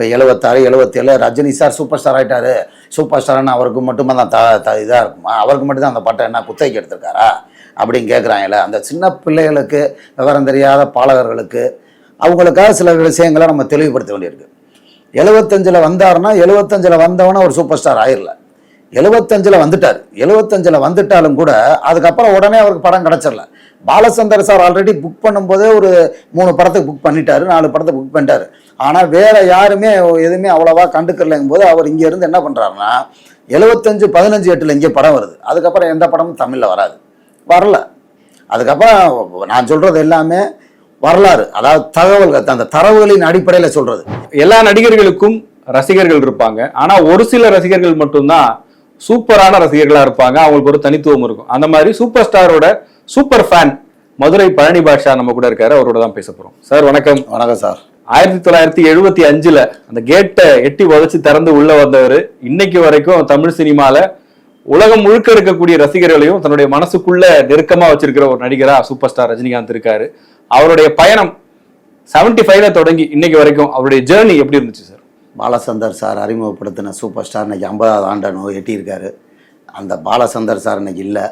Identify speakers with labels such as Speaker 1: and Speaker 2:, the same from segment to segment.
Speaker 1: இப்போ எழுபத்தாறு எழுபத்தேழு ரஜினி சார் சூப்பர் ஸ்டார் ஆகிட்டாரு சூப்பர் ஸ்டார்னு அவருக்கு மட்டுமே தான் த த இதாக இருக்குமா? அவருக்கு மட்டும் தான் அந்த பட்டம் என்ன குத்தகைக்கு எடுத்திருக்காரா? அப்படின்னு கேட்குறாங்கல்ல அந்த சின்ன பிள்ளைகளுக்கு விவரம் தெரியாத பாலகர்களுக்கு அவங்களுக்காக சில விஷயங்களை நம்ம தெளிவுபடுத்த வேண்டியிருக்கு. எழுபத்தஞ்சில் வந்தார்னா எழுபத்தஞ்சில் வந்தவன ஒரு சூப்பர் ஸ்டார் ஆயிரல. எழுபத்தஞ்சில் வந்துட்டார். எழுபத்தஞ்சில் வந்துட்டாலும் கூட அதுக்கப்புறம் உடனே அவருக்கு படம் கிடச்சிடல பாலச்சந்தர் சார் ஆல்ரெடி புக் பண்ணும்போதே ஒரு மூணு படத்துக்கு புக் பண்ணிட்டாரு நாலு படத்தை புக் பண்ணிட்டாரு. ஆனால் வேற யாருமே எதுவுமே அவ்வளோவா கண்டுக்கலைங்கும் போது அவர் இங்கே இருந்து என்ன பண்ணுறாருன்னா எழுபத்தஞ்சு பதினஞ்சு எட்டில் இங்கே படம் வருது. அதுக்கப்புறம் எந்த படமும் தமிழில் வராது. வரல. அதுக்கப்புறம் நான் சொல்கிறது எல்லாமே வரலாறு. அதாவது தகவல்கள் அந்த தரவுகளின் அடிப்படையில் சொல்கிறது
Speaker 2: எல்லா நடிகர்களுக்கும் ரசிகர்கள் இருப்பாங்க. ஆனால் ஒரு சில ரசிகர்கள் மட்டும்தான் சூப்பரான ரசிகர்களாக இருப்பாங்க. அவங்களுக்கு ஒரு தனித்துவம் இருக்கும். அந்த மாதிரி சூப்பர் ஸ்டாரோட சூப்பர் ஃபேன் மதுரை பழனி பாஷா நம்ம கூட இருக்காரு. அவரோட தான் பேச போறோம். சார் வணக்கம்.
Speaker 1: வணக்கம் சார்.
Speaker 2: ஆயிரத்தி தொள்ளாயிரத்தி எழுபத்தி அஞ்சுல அந்த கேட்டை எட்டி உதச்சு திறந்து உள்ள வந்தவர் இன்னைக்கு வரைக்கும் தமிழ் சினிமால உலகம் முழுக்க இருக்கக்கூடிய ரசிகர்களையும் தன்னுடைய மனசுக்குள்ள நெருக்கமா வச்சிருக்கிற ஒரு நடிகரா சூப்பர் ஸ்டார் ரஜினிகாந்த் இருக்காரு. அவருடைய பயணம் 75 ஃபைவ்ல தொடங்கி இன்னைக்கு வரைக்கும் அவருடைய ஜேர்னி எப்படி இருந்துச்சு சார்?
Speaker 1: பாலச்சந்தர் சார் அறிமுகப்படுத்தின சூப்பர் ஸ்டார் இன்னைக்கு ஐம்பதாவது ஆண்டை நோய் எட்டியிருக்காரு. அந்த பாலச்சந்தர் சார் இன்னைக்கு இல்லை.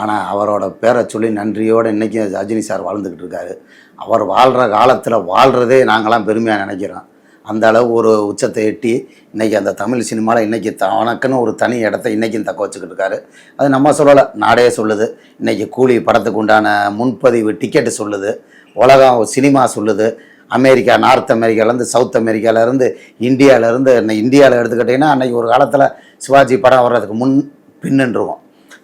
Speaker 1: ஆனால் அவரோட பேரை சொல்லி நன்றியோடு இன்றைக்கும் ரஜினி சார் வாழ்ந்துக்கிட்டு இருக்காரு. அவர் வாழ்கிற காலத்தில் வாழ்கிறதே நாங்களாம் பெருமையாக நினைக்கிறோம். அந்த அளவு ஒரு உச்சத்தை எட்டி இன்றைக்கி அந்த தமிழ் சினிமாவில் இன்றைக்கி தனக்குன்னு ஒரு தனி இடத்த இன்றைக்கும் தக்க வச்சுக்கிட்டு இருக்காரு. அது நம்ம சொல்லலை நாடே சொல்லுது. இன்றைக்கி கூலி படத்துக்கு உண்டான முன்பதிவு டிக்கெட்டு சொல்லுது. உலகம் சினிமா சொல்லுது. அமெரிக்கா நார்த் அமெரிக்காலேருந்து சவுத் அமெரிக்காவிலேருந்து இந்தியாவிலேருந்து இந்தியாவில் எடுத்துக்கிட்டிங்கன்னா அன்றைக்கி ஒரு காலத்தில் சிவாஜி படம் வர்றதுக்கு முன் பின்னுருவோம்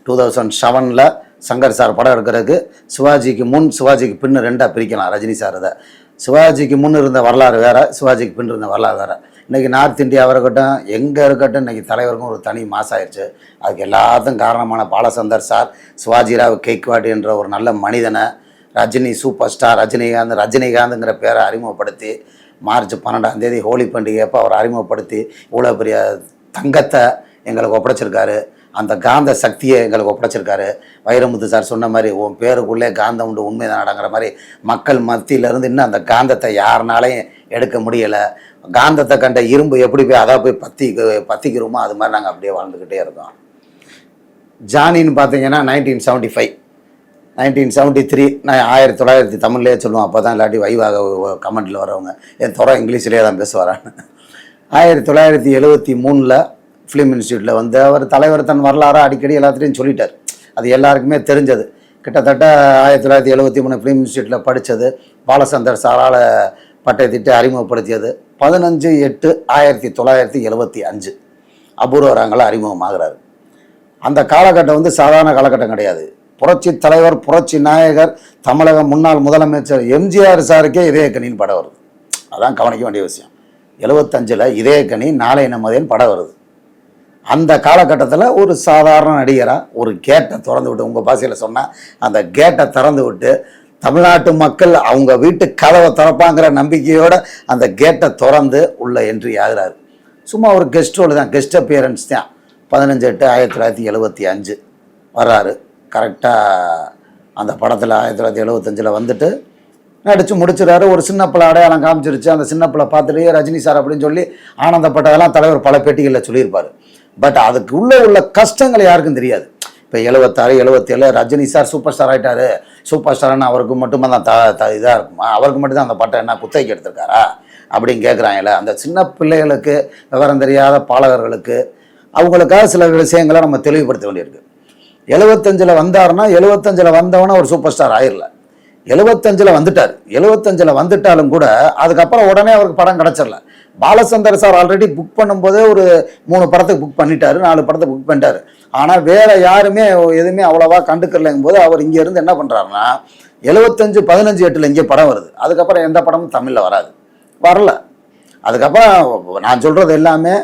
Speaker 1: டூ தௌசண்ட் செவனில் சங்கர் சார் படம் எடுக்கிறதுக்கு சிவாஜிக்கு முன் சிவாஜிக்கு பின்னு ரெண்டாக பிரிக்கலாம் ரஜினி சார் இதை. சிவாஜிக்கு முன் இருந்த வரலாறு வேறு சிவாஜிக்கு பின் இருந்த வரலாறு வேறு. இன்றைக்கி நார்த் இந்தியாவாக இருக்கட்டும் எங்கே இருக்கட்டும் இன்றைக்கி தலைவருக்கும் ஒரு தனி மாசாயிருச்சு. அதுக்கு எல்லாத்துக்கும் காரணமான பாலசந்தர் சார் சிவாஜிராவ் கேக்வாடி என்ற ஒரு நல்ல மனிதனை ரஜினி சூப்பர் ஸ்டார் ரஜினிகாந்த் ரஜினிகாந்துங்கிற பேரை அறிமுகப்படுத்தி மார்ச் பன்னெண்டாம் தேதி ஹோலி பண்டிகை அப்போ அவர் அறிமுகப்படுத்தி இவ்வளோ பெரிய தங்கத்தை எங்களுக்கு ஒப்படைச்சிருக்காரு. அந்த காந்த சக்தியை எங்களுக்கு ஒப்படைச்சிருக்காரு. வைரமுத்து சார் சொன்ன மாதிரி உன் பேருக்குள்ளே காந்தம் உண்டு உண்மை நடங்கிற மாதிரி மக்கள் மத்தியிலேருந்து இன்னும் அந்த காந்தத்தை யாருனாலையும் எடுக்க முடியலை. காந்தத்தை கண்ட இரும்பு எப்படி போய் அதை போய் பத்தி பத்திக்கிறோமோ அது மாதிரி நாங்கள் அப்படியே வாழ்ந்துக்கிட்டே இருக்கோம். ஜானின்னு பார்த்தீங்கன்னா nineteen seventy five nineteen seventy three நான் ஆயிரத்தி தொள்ளாயிரத்தி தமிழ்லேயே சொல்லுவோம் அப்போ தான் இல்லாட்டி வைவாக கமெண்ட்டில் வரவங்க என் துறை இங்கிலீஷ்லேயே தான் பேசுவாரான்னு. ஆயிரத்தி தொள்ளாயிரத்தி எழுபத்தி மூணில் ஃபிலிம் இன்ஸ்டியூட்டில் வந்து அவர் தலைவர் தன் வரலாறாக அடிக்கடி எல்லாத்துலேயும் சொல்லிட்டார். அது எல்லாருக்குமே தெரிஞ்சது. கிட்டத்தட்ட ஆயிரத்தி தொள்ளாயிரத்தி எழுபத்தி மூணு ஃபிலிம் இன்ஸ்டியூட்டில் படித்தது பாலசந்தர் சாரால் பட்டை திட்டு அறிமுகப்படுத்தியது. பதினஞ்சு எட்டு ஆயிரத்தி தொள்ளாயிரத்தி எழுபத்தி அஞ்சு. அபூர்வ ரங்களை அறிமுகமாகிறாரு. அந்த காலகட்டம் வந்து சாதாரண காலகட்டம் கிடையாது. புரட்சி தலைவர் புரட்சி நாயகர் தமிழக முன்னாள் முதலமைச்சர் எம்ஜிஆர் சாருக்கே இதய கணின்னு படம் வருது. அதான் கவனிக்க வேண்டிய விஷயம். எழுபத்தஞ்சில் இதய கணி நாளை நமதேன்னு படம் வருது. அந்த காலகட்டத்தில் ஒரு சாதாரண நடிகராக ஒரு கேட்டை திறந்து விட்டு உங்கள் பாசையில் சொன்னால் அந்த கேட்டை திறந்து விட்டு தமிழ்நாட்டு மக்கள் அவங்க வீட்டு கதவை திறப்பாங்கிற நம்பிக்கையோடு அந்த கேட்டை திறந்து உள்ள என்ட்ரி ஆகிறார். சும்மா ஒரு கெஸ்ட் ரோல் தான் கெஸ்ட் அப்பியரன்ஸ் தான். பதினஞ்சு எட்டு ஆயிரத்தி தொள்ளாயிரத்தி எழுபத்தி அஞ்சு வர்றாரு. கரெக்டாக அந்த படத்தில் ஆயிரத்தி தொள்ளாயிரத்தி எழுபத்தஞ்சில் வந்துட்டு நடித்து முடிச்சிடறாரு ஒரு சின்ன பிள்ளை அடையாளம் காமிச்சிருச்சு. அந்த சின்ன பிள்ளை பார்த்துட்டு ரஜினி சார் அப்படின்னு சொல்லி ஆனந்தப்பட்டதெல்லாம் தலைவர் பல பேட்டிகளில் சொல்லியிருப்பார். பட் அதுக்கு உள்ளே உள்ள கஷ்டங்கள் யாருக்கும் தெரியாது. இப்போ எழுபத்தாறு எழுபத்தேழு ரஜினி சார் சூப்பர் ஸ்டார் ஆகிட்டாரு சூப்பர் ஸ்டார்னு அவருக்கு மட்டுமே தான் த த இதாக இருக்குமா? அவருக்கு மட்டும்தான் அந்த பட்டம் என்ன குத்தகைக்கு எடுத்திருக்காரா? அப்படின்னு கேட்குறாங்கல்ல அந்த சின்ன பிள்ளைகளுக்கு விவரம் தெரியாத பாலகர்களுக்கு அவங்களுக்காக சில விஷயங்களை நம்ம தெளிவுபடுத்த வேண்டியிருக்கு. எழுபத்தஞ்சில் வந்தாருன்னா எழுபத்தஞ்சில் வந்தவன ஒரு சூப்பர் ஸ்டார் ஆயிரல. எழுபத்தஞ்சில் வந்துட்டார். எழுபத்தஞ்சில் வந்துட்டாலும் கூட அதுக்கப்புறம் உடனே அவருக்கு படம் கிடச்சிடல பாலச்சந்தர் சார் ஆல்ரெடி புக் பண்ணும்போதே ஒரு மூணு படத்துக்கு புக் பண்ணிட்டாரு நாலு படத்தை புக் பண்ணிட்டாரு. ஆனால் வேற யாருமே எதுவுமே அவ்வளோவா கண்டுக்கலைங்கும் போது அவர் இங்கே இருந்து என்ன பண்ணுறாருன்னா எழுபத்தஞ்சு பதினஞ்சு எட்டில் இங்கே படம் வருது. அதுக்கப்புறம் எந்த படமும் தமிழில் வராது. வரல. அதுக்கப்புறம் நான் சொல்கிறது எல்லாமே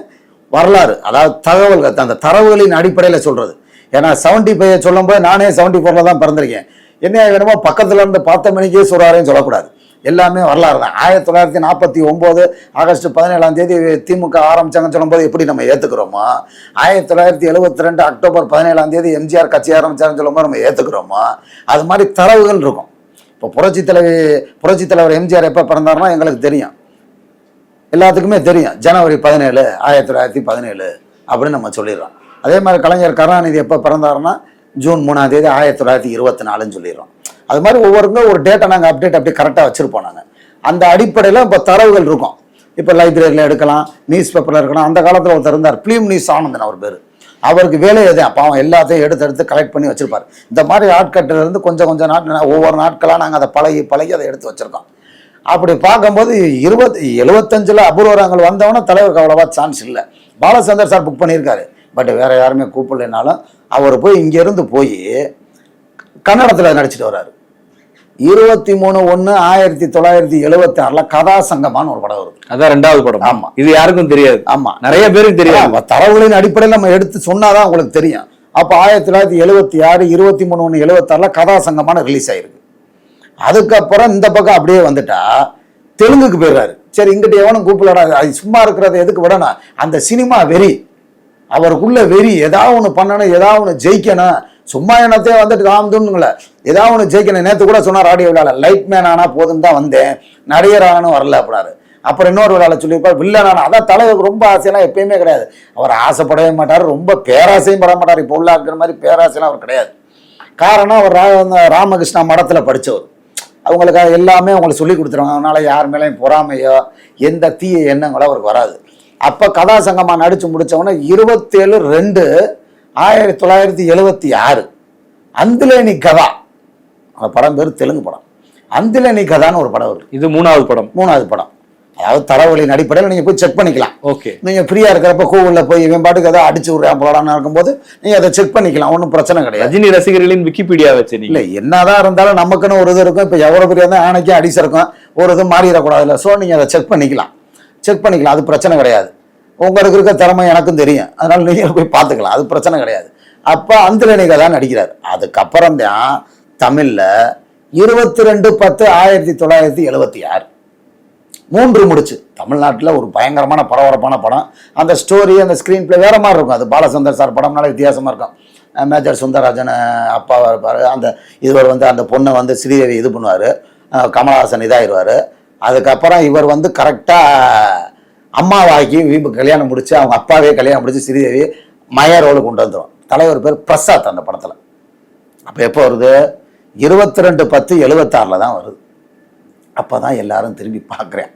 Speaker 1: வரலாறு. அதாவது தகவல்கள் அந்த தரவுகளின் அடிப்படையில் சொல்கிறது ஏன்னா செவன்ட்டி ஃபைவ் சொல்லும்போது நானே செவன்ட்டி ஃபோரில் தான் பிறந்திருக்கேன். என்ன வேணுமோ பக்கத்தில் இருந்து பார்த்த மணிக்கே சொல்கிறாருன்னு சொல்லக்கூடாது. எல்லாமே வரலாறு தான். ஆயிரத்தி தொள்ளாயிரத்தி நாற்பத்தி ஒம்பது ஆகஸ்ட் பதினேழாம் தேதி திமுக ஆரம்பிச்சாங்கன்னு சொல்லும்போது எப்படி நம்ம ஏற்றுக்கிறோமோ ஆயிரத்தி தொள்ளாயிரத்தி எழுபத்தி ரெண்டு அக்டோபர் பதினேழாம் தேதி எம்ஜிஆர் கட்சி ஆரம்பிச்சாருன்னு சொல்லும்போது நம்ம ஏற்றுக்கிறோமோ அது மாதிரி தரவுகள் இருக்கும். இப்போ புரட்சி தலைவி புரட்சி தலைவர் எம்ஜிஆர் எப்போ பிறந்தாருன்னா எங்களுக்கு தெரியும். எல்லாத்துக்குமே தெரியும். ஜனவரி பதினேழு ஆயிரத்தி தொள்ளாயிரத்தி பதினேழு அப்படின்னு நம்ம சொல்லிடுறோம். அதே மாதிரி கலைஞர் கருணாநிதி எப்போ பிறந்தாருன்னா ஜூன் மூணாம் தேதி ஆயிரத்தி தொள்ளாயிரத்தி இருபத்தி நாலுன்னு சொல்லிடுறோம். அது மாதிரி ஒவ்வொருங்க ஒரு டேட்டா நாங்கள் அப்டேட் அப்படி கரெக்டாக வச்சுருப்போம் நாங்கள் அந்த அடிப்படையில் இப்போ தரவுகள் இருக்கும். இப்போ லைப்ரரியில் எடுக்கலாம் நியூஸ் பேப்பரில் இருக்கலாம் அந்த காலத்தில் ஒருத்தர் இருந்தார் ஃபிலிம் நியூஸ் ஆனந்தன் அவர் பேர். அவருக்கு வேலை எது? அப்போ அவன் எல்லாத்தையும் எடுத்து எடுத்து கலெக்ட் பண்ணி வச்சுருப்பார். இந்த மாதிரி ஆட்கட்டில் இருந்து கொஞ்சம் கொஞ்சம் நாட்கள் ஒவ்வொரு நாட்களாக நாங்கள் அதை பழகி பழகி அதை எடுத்து வச்சிருக்கோம். அப்படி பார்க்கும்போது இருபத்தி எழுபத்தஞ்சில் அபூர்வரங்கள் வந்தவொடனே தலைவருக்கு அவ்வளோவா சான்ஸ் இல்லை. பாலச்சந்தர் சார் புக் பண்ணியிருக்காரு. பட் வேறு யாருமே கூப்பிடலைனாலும் அவர் போய் இங்கேருந்து போய் கன்னடத்தில் நடிச்சிட்டு வர்றாரு. இருபத்தி மூணு ஒன்று ஆயிரத்தி தொள்ளாயிரத்தி எழுபத்தி ஆறில் கதா சங்கமான்னு ஒரு படம் வருது.
Speaker 2: அதான் ரெண்டாவது படம்.
Speaker 1: ஆமா.
Speaker 2: இது யாருக்கும் தெரியாது.
Speaker 1: ஆமா.
Speaker 2: நிறைய பேருக்கு தெரியாது.
Speaker 1: தரவுகளின் அடிப்படையில் நம்ம எடுத்து சொன்னாதான் உங்களுக்கு தெரியும். அப்போ ஆயிரத்தி தொள்ளாயிரத்தி எழுபத்தி ஆறு இருபத்தி மூணு ஒன்று எழுபத்தாறில் கதா சங்கமான ரிலீஸ் ஆயிருக்கு. அதுக்கப்புறம் இந்த பக்கம் அப்படியே வந்துட்டா தெலுங்குக்கு போயிடுறாரு. சரி இங்கிட்ட எவனும் கூப்பிடடா அது சும்மா இருக்கிறத எதுக்கு விடணும்? அந்த சினிமா வெறி. அவருக்குள்ள வெறி ஏதாவது ஒன்று பண்ணணும் ஏதாவது ஒன்று ஜெயிக்கணும். சும்மா என்னத்தையே வந்துட்டு காமதுன்னுங்கள ஏதாவது ஒன்று ஜெயிக்கணும். நேற்று கூட சொன்னார் ஆடியோ விழாவில் லைட் மேன் ஆனால் போதும் தான் வந்தேன். நடிகர் ஆகணும் வரல அப்படின்னாரு. அப்புறம் இன்னொரு விழாவில் சொல்லியிருப்பார் வில்லன் ஆனால் அதான் தலைவருக்கு ரொம்ப ஆசையெல்லாம் எப்பயுமே கிடையாது. அவர் ஆசைப்படவே மாட்டார். ரொம்ப பேராசையும் பட மாட்டார். இப்போ உள்ள இருக்கிற மாதிரி பேராசையெல்லாம் அவர் கிடையாது. காரணம் அவர் ரா- ராமகிருஷ்ணா மடத்தில் படித்தவர் அவங்களுக்கு எல்லாமே அவங்களுக்கு சொல்லி கொடுத்துருவாங்க. அதனால யார் மேலேயும் பொறாமையோ எந்த தீய எண்ணங்களோ அவருக்கு வராது. அப்போ கதாசங்கமாக நடித்து முடிச்சவொடனே இருபத்தேழு ரெண்டு ஆயிரத்தி தொள்ளாயிரத்தி எழுபத்தி ஆறு. அந்திலேனி கதா. அந்த படம் பேர் தெலுங்கு படம். அந்திலேனி கதான்னு ஒரு படம் வருது.
Speaker 2: இது மூணாவது படம்.
Speaker 1: மூணாவது படம். அதாவது தரவழியின் அடிப்படையில் நீங்கள் போய் செக் பண்ணிக்கலாம்.
Speaker 2: ஓகே
Speaker 1: நீங்கள் ஃப்ரீயாக இருக்கிறப்ப கூகுளில் போய் இவன் பாட்டுக்கு எதாவது அடிச்சு விட்றான் போலான்னு இருக்கும்போது நீங்கள் அதை செக் பண்ணிக்கலாம். ஒன்றும் பிரச்சனை கிடையாது.
Speaker 2: ரஜினி ரசிகர்களின் விக்கிபீடியா வச்சு
Speaker 1: இல்லை என்னதான் இருந்தாலும் நமக்குன்னு ஒரு இது இருக்கும். இப்போ எவ்வளோ பெரிய இருந்தால் ஆணைக்கும் அடிச்சு இருக்கும் ஒரு இது மாறிடக்கூடாதுல்ல. ஸோ நீங்கள் அதை செக் பண்ணிக்கலாம். செக் பண்ணிக்கலாம். அது பிரச்சனை கிடையாது. உங்களுக்கு இருக்க திறமை எனக்கும் தெரியும். அதனால் நீங்கள் போய் பார்த்துக்கலாம். அது பிரச்சனை கிடையாது. அப்போ அந்திரணிகை தான் நடிக்கிறார். அதுக்கப்புறம் தான் தமிழில் இருபத்தி ரெண்டு பத்து ஆயிரத்தி தொள்ளாயிரத்தி எழுபத்தி ஆறு மூன்று முடிச்சு. தமிழ்நாட்டில் ஒரு பயங்கரமான பரபரப்பான படம். அந்த ஸ்டோரி அந்த ஸ்க்ரீன் பிளே வேறு மாதிரி இருக்கும். அது பாலசுந்தர் சார் படம்னால வித்தியாசமாக இருக்கும். மேஜர் சுந்தரராஜன் அப்பாவாக இருப்பார். அந்த இவர் வந்து அந்த பொண்ணை வந்து ஸ்ரீதேவி இது பண்ணுவார். கமலஹாசன் இதாகிடுவார் அதுக்கப்புறம் இவர் வந்து கரெக்டாக அம்மாவாக்கி வீம்பு கல்யாணம் முடிச்சு அவங்க அப்பாவே கல்யாணம் முடிச்சு ஸ்ரீதேவி மய ரோலு கொண்டு வந்துடும் தலைவர் பேர் பிரசாத் அந்த படத்தில். அப்போ எப்போ வருது? இருபத்தி ரெண்டு பத்து எழுபத்தாறில் தான் வருது. அப்போ தான் எல்லாரும் திரும்பி பார்க்குறேன்.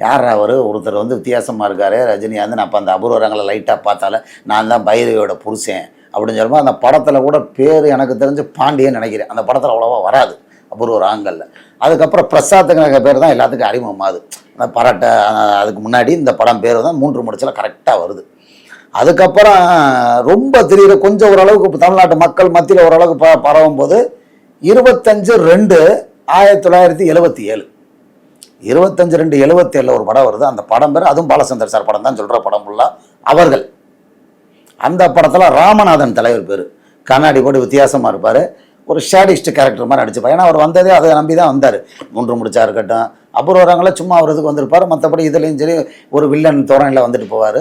Speaker 1: யார் அவர்? ஒருத்தர் வந்து வித்தியாசமாக இருக்கார். ரஜினிகாந்த் நான் அப்போ அந்த அபூர்வரங்களை லைட்டாக பார்த்தால நான் தான் பைரவியோட புருஷன் அப்படின்னு சொல்லும்போது அந்த படத்தில் கூட பேர் எனக்கு தெரிஞ்சு பாண்டியன் நினைக்கிறேன். அந்த படத்தில் அவ்வளோவா வராது. அபூர்வ ராங்கல்ல அதுக்கப்புறம் பிரசாத்துங்கிற பேர் தான் எல்லாத்துக்கும் அறிமுகமாகுது அந்த பரட்டை அதுக்கு முன்னாடி இந்த படம் பேர் தான் மூன்று முடிச்சில் கரெக்டாக வருது. அதுக்கப்புறம் ரொம்ப திடீர் கொஞ்சம் ஓரளவுக்கு இப்போ தமிழ்நாட்டு மக்கள் மத்தியில் ஓரளவுக்கு ப பரவும் போது இருபத்தஞ்சு ரெண்டு ஆயிரத்தி தொள்ளாயிரத்தி எழுபத்தி ஏழு. இருபத்தஞ்சு ரெண்டு எழுபத்தேழில் ஒரு படம் வருது. அந்த படம் பேர் அதுவும் பாலச்சந்தர் சார் படம் தான் சொல்கிற படம் ஃபுல்லாக அவர்கள். அந்த படத்தில் ராமநாதன் தலைவர் பேர். கண்ணாடி போட்டு வித்தியாசமாக இருப்பார். ஒரு ஷேடிஸ்ட் கேரக்டர் மாதிரி நடிச்சுப்பார். ஏன்னா அவர் வந்ததே அதை நம்பி தான் வந்தார். மூன்று முடிச்சா இருக்கட்டும் அப்புறம் வரவங்களாம் சும்மா அவரதுக்கு வந்திருப்பார். மற்றபடி இதுலேயும் சரி ஒரு வில்லன் தோரணையில் வந்துட்டு போவார்.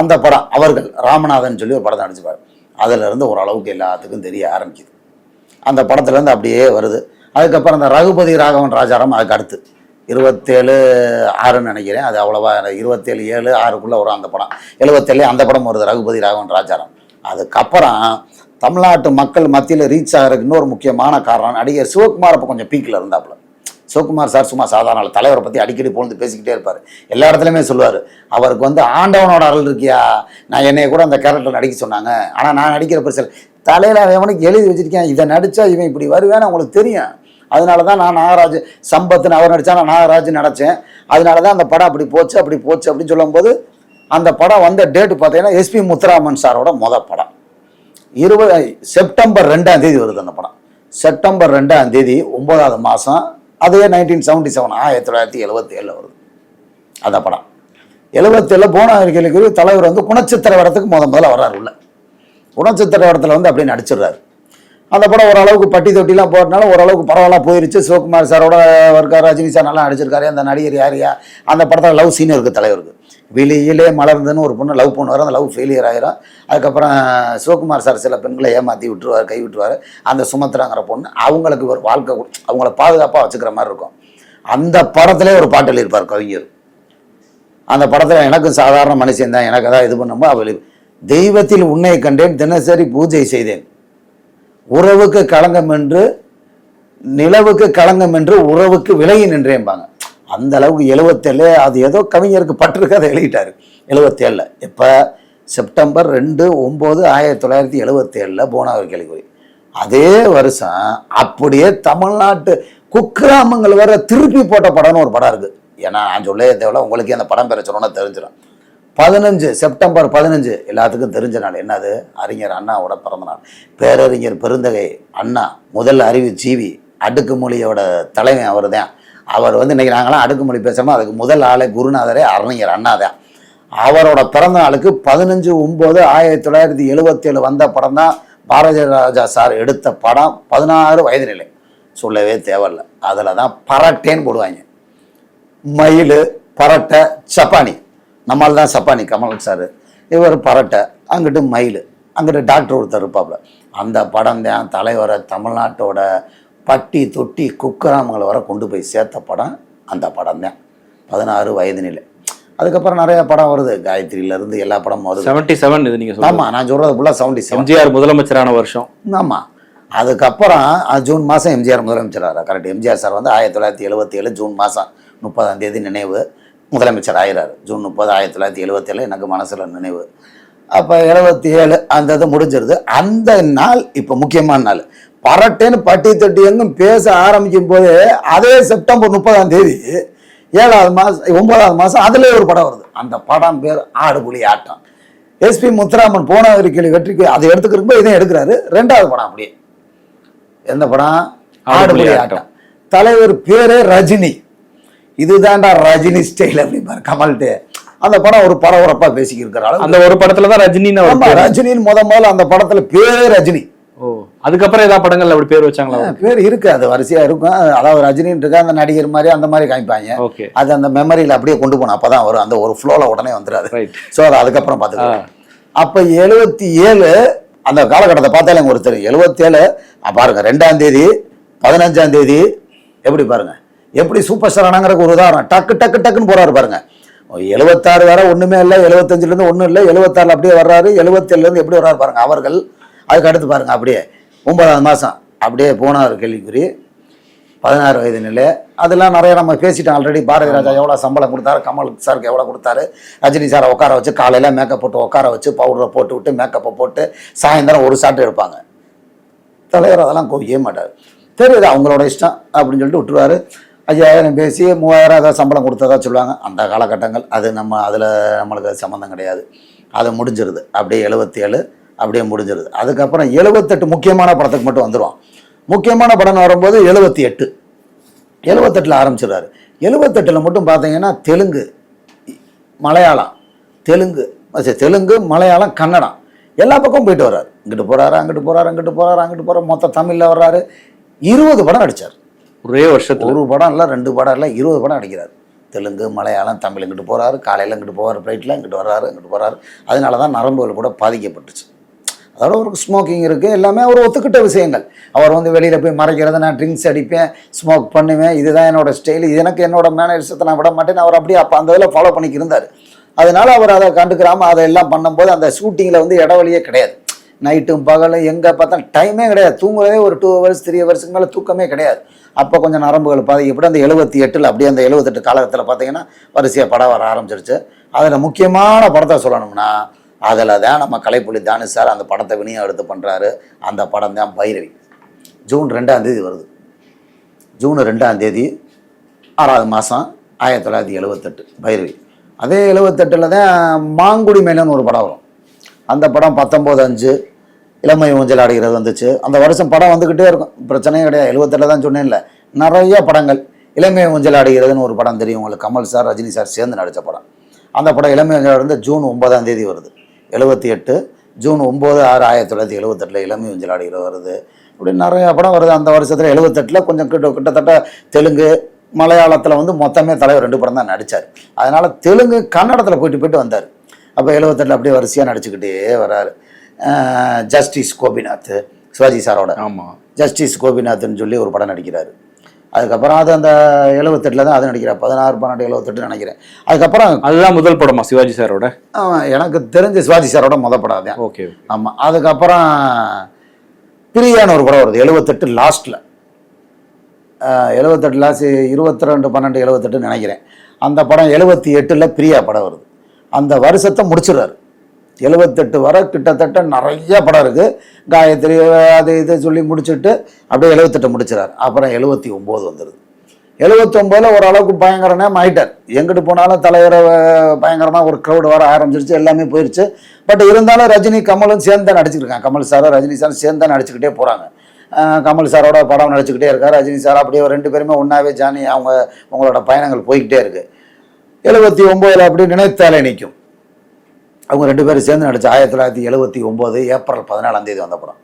Speaker 1: அந்த படம் அவர்கள் ராமநாதன் சொல்லி ஒரு படத்தை நடிச்சுப்பார். அதிலிருந்து ஓரளவுக்கு எல்லாத்துக்கும் தெரிய ஆரம்பிக்குது. அந்த படத்துலேருந்து அப்படியே வருது. அதுக்கப்புறம் அந்த ரகுபதி ராகவன் ராஜாராம் அதுக்கு அடுத்து. இருபத்தேழு ஆறுன்னு நினைக்கிறேன். அது அவ்வளோவா இருபத்தேழு ஏழு ஆறுக்குள்ளே வரும் அந்த படம். எழுபத்தேழு அந்த படம் வருது ரகுபதி ராகவன் ராஜாராம். அதுக்கப்புறம் தமிழ்நாட்டு மக்கள் மத்தியில் ரீச் ஆகிறதுக்கு இன்னொரு முக்கியமான காரணம் நடிகர் சிவகுமார் அப்போ கொஞ்சம் பீக்கில் இருந்தாப்புல. சிவகுமார் சார் சும்மா சாதாரண தலைவரை பற்றி அடிக்கடி பொழுது பேசிக்கிட்டே இருப்பார். எல்லா இடத்துலையுமே சொல்லுவார். அவருக்கு வந்து ஆண்டவனோட அருள் இருக்கியா? நான் என்னைய கூட அந்த கேரக்டர் நடிக்க சொன்னாங்க. ஆனால் நான் நடிக்கிற பிரச்சனை தலையில் அவனுக்கு எழுதி வச்சிருக்கேன்? இதை நடித்தா இவன் இப்படி வருவேன்னு அவங்களுக்கு தெரியும். அதனால தான் நான் நாகராஜ் சம்பத்துன்னு அவர் நடித்தா நான் நாகராஜ் நடித்தேன் அதனால தான் அந்த படம் அப்படி போச்சு அப்படி போச்சு அப்படின்னு சொல்லும்போது அந்த படம் வந்த டேட்டு பார்த்தீங்கன்னா எஸ்பி முத்துராமன் சாரோட மொதல் படம். இருபது செப்டம்பர் ரெண்டாம் தேதி வருது அந்த படம். செப்டம்பர் ரெண்டாம் தேதி ஒன்பதாவது மாதம் அதே நைன்டீன் செவன்டி செவன் ஆயிரத்தி தொள்ளாயிரத்தி எழுபத்தி ஏழில் வருது. அந்த படம். எழுபத்தேழில் போன அறிக்கைக்கு தலைவர் வந்து குணச்சித்திர வரத்துக்கு முத முதல்ல வர்றாரு உள்ள. குணச்சித்திர வரத்தில் வந்து அப்படியே நடிச்சிடுறாரு. அந்த படம் ஓரளவுக்கு பட்டி தொட்டிலாம் போகிறதுனால ஓரளவுக்கு பரவாயில்ல போயிருச்சு. சிவகுமார் சாரோட இருக்கார் ரஜினி சார் நல்லா நடிச்சிருக்காரு. அந்த நடிகர் யார் யா? அந்த படத்தில் லவ் சீன் இருக்குது தலைவருக்கு வெளியிலே மலர்ந்துன்னு ஒரு பொண்ணு லவ் பண்ணுவார். அந்த லவ் ஃபெயிலியர் ஆகிரும் அதுக்கப்புறம் சிவகுமார் சார் சில பெண்களை ஏமாற்றி விட்டுருவார் கை விட்டுருவார். அந்த சுமத்ராங்கிற பொண்ணு அவங்களுக்கு ஒரு வாழ்க்கை அவங்கள பாதுகாப்பாக வச்சுக்கிற மாதிரி இருக்கும். அந்த படத்திலே ஒரு பாட்டு எழுதியிருப்பார் கவிஞர். அந்த படத்தில் எனக்கும் சாதாரண மனுஷன் தான் எனக்கு அதான் இது பண்ணும்போது அவள் தெய்வத்தில் உன்னை கண்டேன் தினசரி பூஜை செய்தேன். உறவுக்கு களங்கம் என்று நிலவுக்கு களங்கம் என்று உறவுக்கு விலகி நின்றேம்பாங்க. அந்த அளவுக்கு எழுவத்தேழு அது ஏதோ கவிஞருக்கு பட்டிருக்கு அதை எழுதிட்டாரு. எழுவத்தேழில். இப்போ செப்டம்பர் ரெண்டு ஒம்பது ஆயிரத்தி தொள்ளாயிரத்தி எழுவத்தேழில் போனாவர் கேள்வி அதே வருஷம் அப்படியே தமிழ்நாட்டு குக்கிராமங்கள் வர திருப்பி போட்ட படம்னு ஒரு படம் இருக்குது ஏன்னா நான் சொல்லவே தேவையில்ல உங்களுக்கு அந்த படம் பெற சொன்னா தெரிஞ்சிடும். பதினஞ்சு செப்டம்பர் பதினஞ்சு. எல்லாத்துக்கும் தெரிஞ்ச நாள். என்னது? அறிஞர் அண்ணாவோட பிறந்த நாள். பேரறிஞர் பெருந்தகை அண்ணா முதல் அறிவு ஜீவி அடுக்குமொழியோட தலைமை அவர் தான் அவர் வந்து இன்றைக்கி நாங்களாம் அடுக்குமொழி பேசுகிறோமோ அதுக்கு முதல் ஆளே குருநாதரே அறிஞர் அண்ணா தான் அவரோட பிறந்த நாளுக்கு பதினஞ்சு ஒம்பது ஆயிரத்தி தொள்ளாயிரத்தி எழுபத்தேழு வந்த படம் தான் பாரதிய ராஜா சார் எடுத்த படம். பதினாறு வயது நிலை. சொல்லவே தேவையில்லை. அதில் தான் பரட்டேன்னு போடுவாங்க. மயில் பரட்டை சப்பானி. நம்மால் தான் சப்பானி கமல் சார். இவர் பரட்டை அங்கிட்டு மயில் அங்கிட்டு டாக்டர் ஒருத்தர் இருப்பாப்புல. அந்த படம் தான் தலைவரை தமிழ்நாட்டோட பட்டி தொட்டி குக்கிராமங்களை வர கொண்டு போய் சேர்த்த படம் அந்த படம் தான். பதினாறு வயது நிலை அதுக்கப்புறம் நிறைய படம் வருது. காயத்ரியிலேருந்து எல்லா படமும் வருது.
Speaker 2: செவன்டி செவன் இது நீங்க சொல்லுங்க
Speaker 1: ஆமாம் நான் சொல்கிறது ஃபுல்லாக செவன்டி செவன்
Speaker 2: எம்ஜிஆர் முதலமைச்சரான வருஷம்.
Speaker 1: ஆமாம் அதுக்கப்புறம் ஜூன் மாதம் எம்ஜிஆர் முதலமைச்சராக கரெக்ட் எம்ஜிஆர் சார் வந்து ஆயிரத்தி தொள்ளாயிரத்தி எழுபத்தி ஏழு ஜூன் மாதம் முப்பதாம் தேதி நினைவு. முதலமைச்சர் ஆகிறாரு ஜூன் முப்பது ஆயிரத்தி தொள்ளாயிரத்தி எழுபத்தேழு எனக்கு மனசில் நினைவு. அப்போ எழுபத்தி ஏழு அந்த இது முடிஞ்சிருது. அந்த நாள் இப்போ முக்கியமான நாள். பரட்டேன்னு பட்டி தட்டி எங்கும் பேச ஆரம்பிக்கும் போது அதே செப்டம்பர் முப்பதாம் தேதி ஏழாவது மாதம் ஒன்பதாவது மாதம் அதுலேயே ஒரு படம் வருது. அந்த படம் பேர் ஆடுபுலி ஆட்டம். எஸ்பி முத்துராமன் போன கேள்வி வெற்றிக்கு அதை எடுத்துக்கிறப்ப இதையும் எடுக்கிறாரு. ரெண்டாவது படம் அப்படியே. எந்த படம்?
Speaker 2: ஆடுபுலி. ஆட்டம்.
Speaker 1: தலைவர் பேரே ரஜினி. இதுதான்டா ரஜினி ஸ்டைல் அப்படிம்பாரு கமல்ட்டு அந்த படம் ஒரு பரபரப்பா பேசிக்கிருக்கிற அளவு
Speaker 2: அந்த ஒரு படத்துல தான் ரஜினின்னு
Speaker 1: ஆமா. ரஜினின்னு முத முதல்ல அந்த படத்துல பேரே ரஜினி.
Speaker 2: ஓ அதுக்கப்புறம் ஏதாவது படங்கள்ல அப்படி பேர் வச்சாங்களா
Speaker 1: பேர் இருக்கு அது வரிசையா இருக்கும். அதாவது ரஜினின்னு இருக்கா அந்த நடிகர் மாதிரி அந்த மாதிரி காமிப்பாங்க.
Speaker 2: ஓகே.
Speaker 1: அது அந்த மெமரியில அப்படியே கொண்டு போகணும் அப்பதான் வரும் அந்த ஒரு ஃப்ளோல உடனே வந்துடாது ஸோ அது அதுக்கப்புறம் பார்த்துக்கலாம். அப்போ எழுபத்தி ஏழு அந்த காலகட்டத்தை பார்த்தாலே உங்களுக்கு தெரியும். எழுபத்தேழு பாருங்க ரெண்டாம் தேதி பதினஞ்சாம் தேதி எப்படி பாருங்க? எப்படி சூப்பர் ஸ்டார் ஆனாங்கிறக்கு ஒரு உதாரணம். டக்கு டக்கு டக்குன்னு போறாரு பாருங்க. எழுபத்தாறு வர ஒன்றுமே இல்லை எழுபத்தஞ்சிலேருந்து ஒன்றும் இல்லை எழுபத்தாறுல அப்படியே வர்றாரு எழுபத்தேழுலேருந்து எப்படி வர்றாரு பாருங்க அவர்கள் அதுக்கு அடுத்து பாருங்க அப்படியே ஒன்பதாவது மாதம் அப்படியே போனார் கேள்விக்குறி. பதினாறு வயது நிலை. அதெல்லாம் நிறைய நம்ம பேசிட்டோம் ஆல்ரெடி பாரதி ராஜா எவ்வளோ சம்பளம் கொடுத்தாரு கமல் சாருக்கு எவ்வளோ கொடுத்தாரு ரஜினி சாரை உட்கார வச்சு காலையில் மேக்கப் போட்டு உட்கார வச்சு பவுடரை போட்டு விட்டு மேக்கப்பை போட்டு சாயந்தரம் ஒரு சாட்டு எடுப்பாங்க. தலைவர் அதெல்லாம் கோவிக்கவே மாட்டார். தெரியுது அவங்களோட இஷ்டம் அப்படின்னு சொல்லிட்டு விட்டுருவாரு. ஐயாயிரம் பேசி மூவாயிரம் ஏதாவது சம்பளம் கொடுத்ததா சொல்லுவாங்க. அந்த காலகட்டங்கள் அது நம்ம அதில் நம்மளுக்கு சம்மந்தம் கிடையாது. அது முடிஞ்சிருது. அப்படியே எழுபத்தேழு அப்படியே முடிஞ்சிருது. அதுக்கப்புறம் எழுபத்தெட்டு முக்கியமான படத்துக்கு மட்டும் வந்துடும் முக்கியமான படம் வரும்போது எழுபத்தி எட்டு எழுபத்தெட்டில் ஆரம்பிச்சிடுறாரு. எழுபத்தெட்டில் மட்டும் பார்த்தீங்கன்னா தெலுங்கு மலையாளம் தெலுங்கு சரி, தெலுங்கு மலையாளம் கன்னடம் எல்லா பக்கமும் போயிட்டு வர்றாரு. இங்கிட்டு போகிறாரு அங்கிட்டு போகிறாரு அங்கிட்டு போகிறாரு அங்கிட்டு போகிறார் மொத்த தமிழில் வர்றாரு. இருபது படம் அடித்தார்
Speaker 2: ஒரே வருஷத்தில்.
Speaker 1: ஒரு படம் இல்லை ரெண்டு படம் இல்லை இருபது படம் அடிக்கிறார் தெலுங்கு மலையாளம் தமிழ் இங்கிட்டு போகிறாரு காலையில் இங்கிட்டு போவார் ஃப்ளைட்டில் இங்கிட்டு வர்றாரு இங்கிட்டு போகிறாரு அதனால தான் நரம்புகள் கூட பாதிக்கப்பட்டுச்சு. அதோட ஒரு ஸ்மோக்கிங் இருக்குது எல்லாமே அவர் ஒத்துக்கிட்ட விஷயங்கள். அவர் வந்து வெளியில் போய் மறைக்கிறத நான் ட்ரிங்க்ஸ் அடிப்பேன் ஸ்மோக் பண்ணுவேன் இதுதான் என்னோட ஸ்டைல் இது எனக்கு என்னோட மேனேஜர்ஸத்தை நான் விட மாட்டேன் அவர் அப்படியே அப்போ அந்த இதில் ஃபாலோ பண்ணிக்கிருந்தார் அதனால் அதனால அவர் அதை கண்டுக்கிறாமல் அதை எல்லாம் பண்ணும்போது அந்த ஷூட்டிங்கில் வந்து இடைவெளியே கிடையாது. நைட்டும் பகலும் எங்கே பார்த்தா டைமே கிடையாது. தூங்குறதே ஒரு டூ ஹவர்ஸ் த்ரீ ஹவர்ஸ்க்கு மேலே தூக்கமே கிடையாது. அப்போ கொஞ்சம் நரம்புகள் பாதிக்கப்பட்டு அந்த எழுபத்தி எட்டில் அப்படியே அந்த எழுபத்தெட்டு காலகட்டத்தில் பார்த்தீங்கன்னா வரிசையாக படம் வர ஆரம்பிச்சிருச்சு. அதில் முக்கியமான படத்தை சொல்லணும்னா அதில் தான் நம்ம கலைப்புலி தானு சார் அந்த படத்தை வினியம் எடுத்து பண்ணுறாரு அந்த படம் தான் பைரவி. ஜூன் ரெண்டாம் தேதி வருது. ஜூன் ரெண்டாம் தேதி ஆறாவது மாதம் ஆயிரத்தி தொள்ளாயிரத்தி எழுபத்தெட்டு பைரவி. அதே எழுபத்தெட்டில் தான் மாங்குடி மேலன்னு ஒரு படம் வரும். அந்த படம் பத்தொம்போது அஞ்சு இளமை ஊஞ்சல் ஆடுகிறது வந்துச்சு. அந்த வருஷம் படம் வந்துக்கிட்டே இருக்கும். பிரச்சனையே கிடையாது. எழுபத்தெட்டில் தான் சொன்னேன்ல. நிறைய படங்கள் இளமை ஊஞ்சல் ஆடுகிறதுன்னு ஒரு படம் தெரியும் உங்களுக்கு. கமல் சார் ரஜினி சார் சேர்ந்து நடித்த படம். அந்த படம் இளமை ஊஞ்சல் ஆடுறது ஜூன் ஒன்பதாம் தேதி வருது. எழுபத்தி எட்டு ஜூன் ஒம்பது ஆறு ஆயிரத்தி தொள்ளாயிரத்தி எழுபத்தெட்டில் இளமை ஊஞ்சல் ஆடுகிறது வருது. இப்படி நிறைய படம் வருது. அந்த வருஷத்தில் எழுபத்தெட்டில் கொஞ்சம் கிட்ட கிட்டத்தட்ட தெலுங்கு மலையாளத்தில் வந்து மொத்தமே தலைவர் ரெண்டு படம் தான் நடித்தார் அதனால் தெலுங்கு கன்னடத்தில் போயிட்டு போயிட்டு வந்தார். அப்போ எழுபத்தெட்டில் அப்படியே வரிசையாக நடிச்சுக்கிட்டே வராரு. ஜஸ்டிஸ் கோபிநாத் சிவாஜி சாரோட.
Speaker 2: ஆமா.
Speaker 1: ஜஸ்டிஸ் கோபிநாத்னு சொல்லி ஒரு படம் நடிக்கிறாரு. அதுக்கப்புறம் அது அந்த எழுபத்தெட்டில் தான் அது நடிக்கிறேன் பதினாறு பன்னெண்டு எழுபத்தெட்டு நினைக்கிறேன். அதுக்கப்புறம்
Speaker 2: அதுதான் முதல் படமா சிவாஜி சாரோட?
Speaker 1: எனக்கு தெரிஞ்ச சிவாஜி சாரோட முத படம் தான்
Speaker 2: ஓகே
Speaker 1: ஆமாம் அதுக்கப்புறம் பிரியான்னு ஒரு படம் வருது எழுபத்தெட்டு லாஸ்ட்டில் எழுபத்தெட்டு லாஸ்ட் இருபத்தி ரெண்டு பன்னெண்டு எழுபத்தெட்டு நினைக்கிறேன். அந்த படம் எழுபத்தி எட்டில் பிரியா படம் வருது. அந்த வருஷத்தை முடிச்சிடுறாரு. எழுபத்தெட்டு வரை கிட்டத்தட்ட நிறைய படம் இருக்குது காயத்ரி அது இது சொல்லி முடிச்சுட்டு அப்படியே எழுபத்தெட்டு முடிச்சிடாரு அப்புறம் எழுபத்தி ஒம்பது வந்துடுது எழுபத்தொம்போதில் ஓரளவுக்கு பயங்கரனே ஆயிட்டார் எங்கிட்டு போனாலும் தலைவரை பயங்கரமாக ஒரு க்ரௌடு வர ஆரம்பிச்சிருச்சு எல்லாமே போயிடுச்சு பட் இருந்தாலும் ரஜினி கமலும் சேர்ந்து தான் நடிச்சிருக்காங்க. கமல் சாரும் ரஜினி சாரும் சேர்ந்து தான் நடிச்சுக்கிட்டே போகிறாங்க கமல் சாரோட படம் நடிச்சுக்கிட்டே இருக்கார். ரஜினி சார் அப்படியே ரெண்டு பேருமே ஒன்றாவே ஜானி அவங்க உங்களோட பயணங்கள் போய்கிட்டே இருக்குது எழுபத்தி ஒம்போதில் அப்படி நினைத்தாலே நிற்கும். அவங்க ரெண்டு பேரும் சேர்ந்து நடித்த ஆயிரத்தி தொள்ளாயிரத்தி எழுபத்தி ஒம்பது ஏப்ரல் பதினாலாம் தேதி வந்த படம்.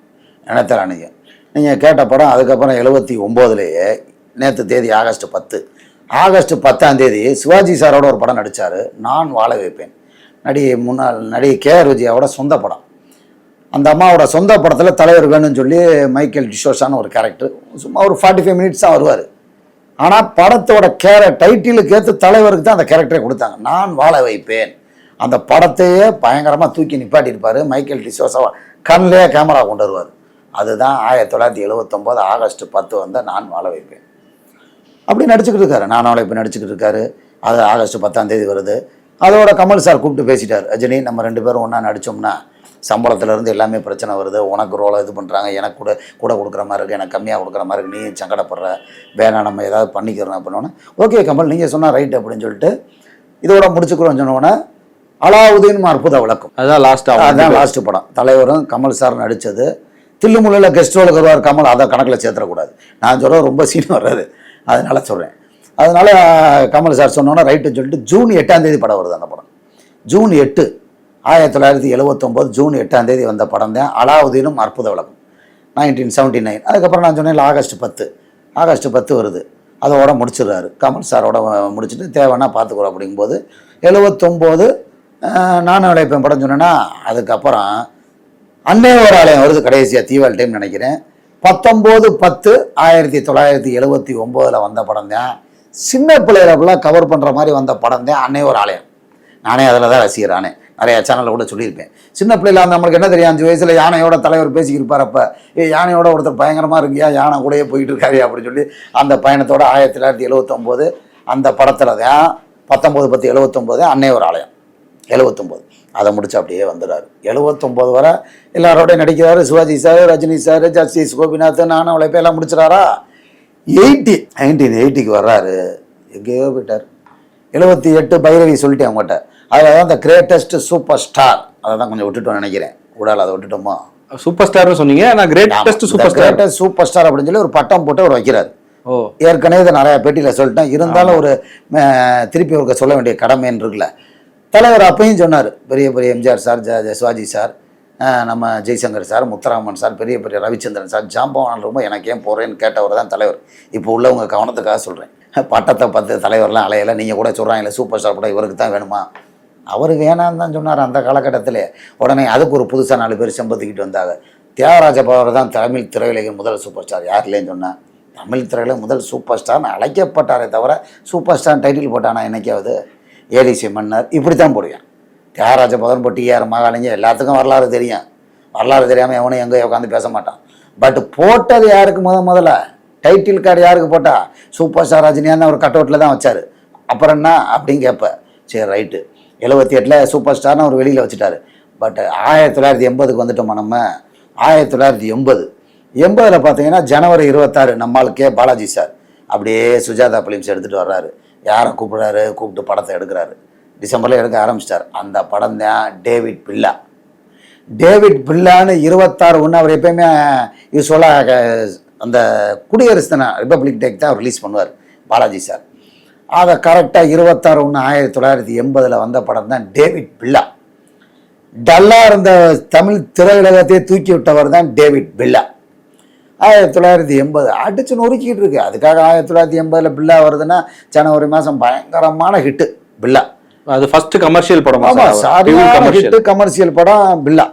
Speaker 1: நினைத்தாலே நிற்கும் நீங்கள் கேட்ட படம் அதுக்கப்புறம் எழுபத்தி ஒம்போதுலேயே நேற்று தேதி ஆகஸ்ட் பத்து. ஆகஸ்ட் பத்தாம் தேதி சிவாஜி சாரோட ஒரு படம் நடித்தார் நான் வாழ வைப்பேன். நடிகை முன்னாள் நடிகை கே ஆர் விஜயாவோட சொந்த படம். அந்த அம்மாவோட சொந்த படத்தில் தலைவர் வேணும்னு சொல்லி மைக்கேல் டிஷோஷான்னு ஒரு கேரக்டர் சும்மா ஒரு ஃபார்ட்டி ஃபைவ் மினிட்ஸ் தான் வருவார். ஆனால் படத்தோட கேர டைட்டிலுக்கு ஏற்று தலைவருக்கு தான் அந்த கேரக்டரை கொடுத்தாங்க. நான் வாழ வைப்பேன். அந்த படத்தையே பயங்கரமாக தூக்கி நிப்பாட்டியிருப்பார் மைக்கேல் டிஷோஷாவை கண்ணிலே கேமரா கொண்டு வருவார். அதுதான் ஆயிரத்தி தொள்ளாயிரத்தி எழுபத்தொம்போது ஆகஸ்ட் பத்து வந்த நான் வாழ வைப்பேன். அப்படி நடிச்சுக்கிட்டு இருக்காரு. நான் அவளை இப்போ நடிச்சுக்கிட்டு இருக்காரு. அது ஆகஸ்ட் பத்தாம் தேதி வருது. அதோட கமல் சார் கூப்பிட்டு பேசிட்டார். ரஜினி நம்ம ரெண்டு பேரும் ஒன்றா நடித்தோம்னா சம்பளத்துலேருந்து எல்லாமே பிரச்சனை வருது. உனக்கு ரோலை இது பண்ணுறாங்க எனக்கு கூட கூட கொடுக்குற மாதிரி இருக்குது எனக்கு கம்மியாக கொடுக்குற மாதிரி இருக்கு நீ சங்கடப்படுற வேணாம் நம்ம ஏதாவது பண்ணிக்கிறோம் அப்படின்னோடனே ஓகே கமல் நீங்கள் சொன்னால் ரைட் அப்படின்னு சொல்லிட்டு இதோட முடிச்சுக்கிறோம்னு சொன்னோடனே அலாவுதீன் அற்புத விளக்கம்.
Speaker 2: அதுதான் லாஸ்ட்
Speaker 1: அதுதான் லாஸ்ட் படம். தலைவரும் கமல் சார் நடித்தது தில்லுமுல்லில் கெஸ்ட் ரோலுக்கு வருவார் கமல் அதை கணக்கில் சேர்த்துடக்கூடாது. நான் சொல்கிறது ரொம்ப சீன் வர்றது அதனால சொல்கிறேன் அதனால கமல் சார் சொன்னோன்னா ரைட்டுன்னு சொல்லிட்டு ஜூன் எட்டாம் தேதி படம் வருது அந்த படம். ஜூன் எட்டு. ஆயிரத்தி தொள்ளாயிரத்தி எழுவத்தொம்போது ஜூன் எட்டாம் தேதி வந்த படம் தான் அலாவுதீனும் அற்புத விளக்கம் நைன்டீன் செவன்ட்டி நைன் அதுக்கப்புறம் நான் சொன்னேன் ஆகஸ்ட் பத்து. ஆகஸ்ட் பத்து வருது. அதோட முடிச்சிடுறாரு. கமல் சாரோட முடிச்சுட்டு தேவைன்னா பார்த்துக்குறோம் அப்படிங்கும்போது எழுவத்தொம்போது நானும் விளைப்பேன் படம் சொன்னேன்னா அதுக்கப்புறம் அன்னே ஒரு ஆலயம் வருது கடைசியாக தீவாள் டைம் நினைக்கிறேன். பத்தொம்போது பத்து ஆயிரத்தி தொள்ளாயிரத்தி எழுபத்தி ஒம்போதில் வந்த படம் தான். சின்ன பிள்ளைகளெல்லாம் கவர் பண்ணுற மாதிரி வந்த படம் தான் அன்னை ஒரு ஆலயம் நானே அதில் தான் ரசிகர் நிறையா சேனலில் கூட சொல்லியிருப்பேன். சின்ன பிள்ளையில அந்த நம்மளுக்கு என்ன தெரியும்? அஞ்சு வயசில் யானையோட தலைவர் பேசிக்கிருப்பார் அப்போ. ஏ யானையோட ஒருத்தர் பயங்கரமாக இருக்கியா? யானை கூடயே போயிட்டு இருக்காரு அப்படின்னு சொல்லி அந்த பயணத்தோட ஆயிரத்தி தொள்ளாயிரத்தி எழுவத்தொம்போது அந்த படத்தில் தான் பத்தொம்போது பத்து எழுவத்தொம்போது அன்னை ஒரு ஆலயம். எழுவத்தொம்போது. அதை முடிச்சு அப்படியே வந்துடுறாரு. எழுவத்தொம்போது வரை எல்லாரோடையும் நடிக்கிறாரு. Sivaji sir Rajini sir justice Gopinath நானும் உழைப்பே எல்லாம் முடிச்சிடாரா எயிட்டி நைன்டீன் எயிட்டிக்கு வர்றாரு. எங்கேயோ போயிட்டார். எழுபத்தி எட்டு பைரவி சொல்லிட்டேன் அவங்ககிட்ட அதில் தான் இந்த கிரேட்டஸ்ட் சூப்பர் ஸ்டார் அதை தான் கொஞ்சம் விட்டுட்டோம்னு நினைக்கிறேன். கூடாது அதை விட்டுட்டோமோ?
Speaker 2: சூப்பர் ஸ்டார்னு சொன்னீங்க. நான் greatest super star
Speaker 1: greatest super star அப்படின்னு சொல்லி ஒரு பட்டம் போட்டு அவர் வைக்கிறார்.
Speaker 2: ஓ.
Speaker 1: ஏற்கனவே இதை நிறைய பேட்டியில் சொல்லிட்டேன். இருந்தாலும் ஒரு திருப்பி அவருக்கு சொல்ல வேண்டிய கடமைன்னு இருக்குல்ல தலைவர் அப்பயும் சொன்னார். பெரிய பெரிய எம்ஜிஆர் சார் ஜ சிவாஜி சார் நம்ம ஜெய்சங்கர் சார் முத்துராமன் சார் பெரிய பெரிய ரவிச்சந்திரன் சார் ஜாம்பவான் ரொம்ப எனக்கு ஏன் போகிறேன்னு கேட்டவர் தான் தலைவர். இப்போ உள்ளவங்க கவனத்துக்காக சொல்கிறேன் பட்டத்தை பத்து தலைவர்லாம் அலையலை. நீங்கள் கூட சொல்கிறாங்களே சூப்பர் ஸ்டார் கூட இவருக்கு தான் வேணுமா? அவர் வேணான்னு தான் சொன்னார் அந்த காலகட்டத்தில். உடனே அதுக்கு ஒரு புதுசாக நாலு பேர் செம்பத்துக்கிட்டு வந்தாங்க. தியாகராஜ பவர் தான் தமிழ் திரையுலகின் முதல் சூப்பர் ஸ்டார் யார்லேன்னு சொன்னேன் தமிழ் திரையில முதல் சூப்பர் ஸ்டார்னு அழைக்கப்பட்டாரே தவிர சூப்பர் ஸ்டார் டைட்டில் போட்டானா என்னைக்காவது? ஏடிசி மன்னர் இப்படி தான் போடுவேன். தியாகராஜ பவன் போட்டு டிஆர் மகாலிங்க எல்லாத்துக்கும் வரலாறு தெரியும். வரலாறு தெரியாமல் எவனும் எங்கே உட்காந்து பேச மாட்டான். பட் போட்டது யாருக்கு முத முதல்ல? டைட்டில் கார்டு யாருக்கு போட்டா? சூப்பர் ஸ்டார் ரஜினியாக தான் ஒரு கட் அவுட்டில் தான் வச்சார். அப்புறம் என்ன அப்படின்னு கேட்பேன் சரி ரைட்டு எழுபத்தி எட்டில் சூப்பர் ஸ்டார்னு அவர் வெளியில் வச்சுட்டாரு. பட் ஆயிரத்தி தொள்ளாயிரத்தி எண்பதுக்கு வந்துட்டோமா நம்ம? ஆயிரத்தி தொள்ளாயிரத்தி எண்பது. எண்பதில் பார்த்தீங்கன்னா ஜனவரி இருபத்தாறு நம்மால் கே பாலாஜி சார். அப்படியே சுஜாதா ஃபிலிம்ஸ் எடுத்துகிட்டு வர்றாரு. யாரை கூப்பிடுறாரு? கூப்பிட்டு படத்தை எடுக்கிறாரு. டிசம்பரில் எடுக்க ஆரம்பிச்சிட்டார். அந்த படம் தான் டேவிட் பில்லா. டேவிட் பில்லான்னு இருபத்தாறு ஒன்று அவர் எப்பயுமே யூஸ்வலாக அந்த குடியரசு தின ரிப்பப்ளிக் டேக்கு தான் ரிலீஸ் பண்ணுவார் பாலாஜி சார். அதை கரெக்டாக இருபத்தாறு ஒன்று ஆயிரத்தி தொள்ளாயிரத்தி எண்பதில் வந்த படம் தான் டேவிட் பில்லா. டல்லாக இருந்த தமிழ் திரையுலகத்தையே தூக்கி விட்டவர் தான் டேவிட் பில்லா. ஆயிரத்தி தொள்ளாயிரத்தி எண்பது அடிச்சு நொறுக்கிட்டு இருக்கு. அதுக்காக ஆயிரத்தி தொள்ளாயிரத்தி எண்பதில் பில்லா வருதுன்னா ஜனவரி மாதம் பயங்கரமான ஹிட்டு பில்லா.
Speaker 2: அது ஃபர்ஸ்ட் கமர்ஷியல் படமா
Speaker 1: ஆமா சரியான
Speaker 2: கமர்ஷியல்
Speaker 1: ஹிட்டு கமர்ஷியல் படம் பில்லா.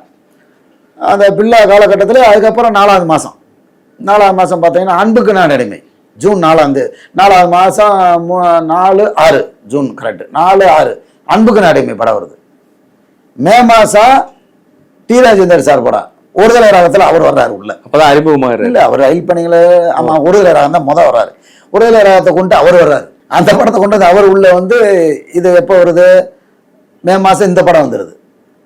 Speaker 1: அந்த பில்லா காலகட்டத்தில் அதுக்கப்புறம் நாலாவது மாதம் நாலாவது மாதம் பார்த்தீங்கன்னா அன்புக்கு நான் அடிமை ஜூன் நாலாம் தேதி. நாலாவது மாதம் நாலு ஆறு. ஜூன் கரெக்ட் நாலு ஆறு. அன்புக்கு நாடைமை படம் வருது. மே மாதம் டி ராஜேந்தர் சார் படம். ஒருதலை ராகத்தில் அவர் வர்றாரு உள்ள.
Speaker 2: அப்பதான் அறிமுகமாகிறாரு
Speaker 1: இல்ல அவர் ரயில் பணிகளை ஆமா ஒருதலை ராகம் தான் முத வர்றாரு. ஒருதலை ராகத்தை கொண்டு அவர் வர்றாரு. அந்த படத்தை கொண்டு வந்து அவர் உள்ள வந்து இது எப்போ வருது? மே மாசம் இந்த படம் வந்துடுது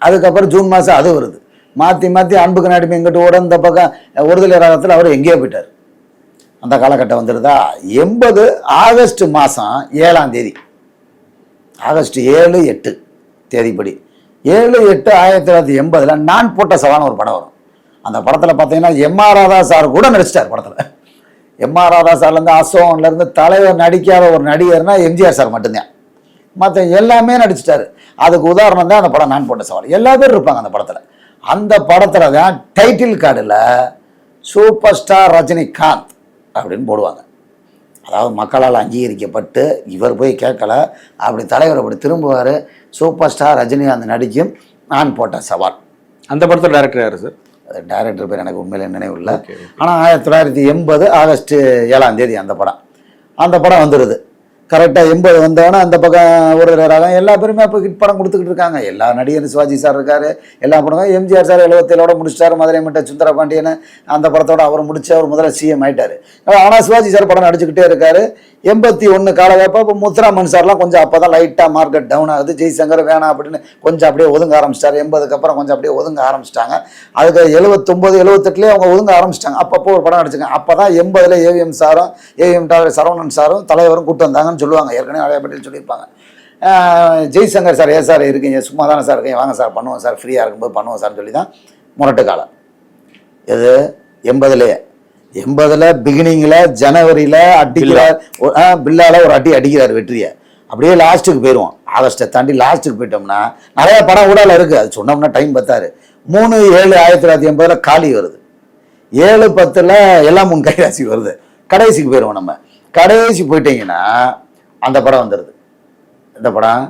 Speaker 1: அதுக்கப்புறம் ஜூன் மாசம் அது வருது. மாத்தி மாத்தி அன்புக்கு நாடி எங்கிட்ட ஓட இந்த பக்கம் ஒருதலை ராகத்தில் அவர் எங்கேயோ போயிட்டார். அந்த காலகட்டம் வந்துடுதா எண்பது ஆகஸ்ட் மாதம் ஏழாம் தேதி. ஆகஸ்ட் ஏழு எட்டு தேதிப்படி. ஏழு எட்டு ஆயிரத்தி தொள்ளாயிரத்தி எண்பதில் நான் போட்ட சவான ஒரு படம் வரும். அந்த படத்தில் பார்த்தீங்கன்னா எம்ஆர் ராதா சார் கூட நடிச்சிட்டார் படத்தில். எம்ஆர் ராதா சார்லேருந்து அசோகன்லேருந்து தலைவர் நடிக்காத ஒரு நடிகர்னா எம்ஜிஆர் சார் மட்டும்தான். மற்ற எல்லாமே நடிச்சிட்டாரு. அதுக்கு உதாரணம் தான் அந்த படம் நான் போட்ட சவால். எல்லா பேரும் இருப்பாங்க அந்த படத்தில். அந்த படத்தில் தான் டைட்டில் கார்டில் சூப்பர் ஸ்டார் ரஜினிகாந்த் அப்படின்னு போடுவாங்க. அதாவது மக்களால் அங்கீகரிக்கப்பட்டு இவர் போய் கேட்கல அப்படி தலைவர் அப்படி திரும்புவார் சூப்பர் ஸ்டார் ரஜினிகாந்த் நடிக்கும் நான் போட்ட சவால்.
Speaker 2: அந்த படத்துல டேரக்டர் யாரு சார்
Speaker 1: டைரக்டர் பேர் எனக்கு உண்மையிலே நினைவு இல்லை. ஆனால் ஆயிரத்தி தொள்ளாயிரத்தி எண்பது ஆகஸ்ட் ஏழாம் தேதி அந்த படம். அந்த படம் வந்துடுது கரெக்டாக எண்பது வந்தவொடனே அந்த பக்கம் ஒரு ரகம் எல்லா பேருமே அப்போ ஹிட் படம் கொடுத்துக்கிட்டு இருக்காங்க. எல்லா நடிகரும் சிவாஜி சார் இருக்கார் எல்லா படமும். எம்ஜிஆர் சார் எழுபத்தேழோட முடிச்சிட்டார் மதுரை மட்ட சுந்தர பாண்டியன் அந்த படத்தோட அவர் முடிச்சு அவர் முதல்ல சிஎம் ஆயிட்டார். ஆனால் சிவாஜி சார் படம் நடிச்சுக்கிட்டே இருக்காரு. எண்பத்தி ஒன்று காலகப்போ இப்போ முத்துராமன் சார்லாம் கொஞ்சம் அப்போ தான் லைட்டாக மார்க்கெட் டவுன் ஆகுது. ஜெய்சங்கர் வேணாம் அப்படின்னு கொஞ்சம் அப்படியே ஒதுங்க ஆரம்பிச்சிட்டார். எண்பதுக்கு அப்புறம் கொஞ்சம் அப்படியே ஒதுங்க ஆரம்பிச்சிட்டாங்க. அதுக்கு எழுபத்தொம்போது எழுபத்தெட்டுலேயே அவங்க ஒதுங்க ஆரம்பிச்சிட்டாங்க. அப்பப்போ ஒரு படம் நடிச்சுங்க. அப்போ தான் எண்பதில் ஏவிஎம் சாரும் ஏவிஎம் சரவணன் சாரும் தலைவரும் கூட்டு வந்தாங்கன்னு சொல்லுவாங்க. ஏற்கனவே நிறைய பட்டியல் சொல்லியிருப்பாங்க. ஜெய்சங்கர் சார் ஏ சார் இருக்கீங்க சும்மா தானே சார் இருக்கீங்க. வாங்க சார் பண்ணுவோம் சார் ஃப்ரீயாக இருக்கும்போது பண்ணுவோம் சார்னு சொல்லி தான் முரட்டு காலம் இது எண்பதுலேயே. எண்பதில் பிகினிங்கில் ஜனவரியில் அடிக்கிறார் பில்லால ஒரு அடி அடிக்கிறார் வெற்றியை. அப்படியே லாஸ்ட்டுக்கு போயிடுவோம். ஆகஸ்ட்டை தாண்டி லாஸ்ட்டுக்கு போயிட்டோம்னா நிறைய படம் ஊடால இருக்குது அது சொன்னோம்னா டைம் பத்தாரு மூணு ஏழு ஆயிரத்தி தொள்ளாயிரத்தி எண்பதில் காளி வருது. ஏழு பத்தில் எல்லாம் முன் கைராசி வருது. கடைசிக்கு போயிடுவோம் நம்ம. கடைசி போயிட்டீங்கன்னா அந்த படம் வந்துடுது இந்த படம்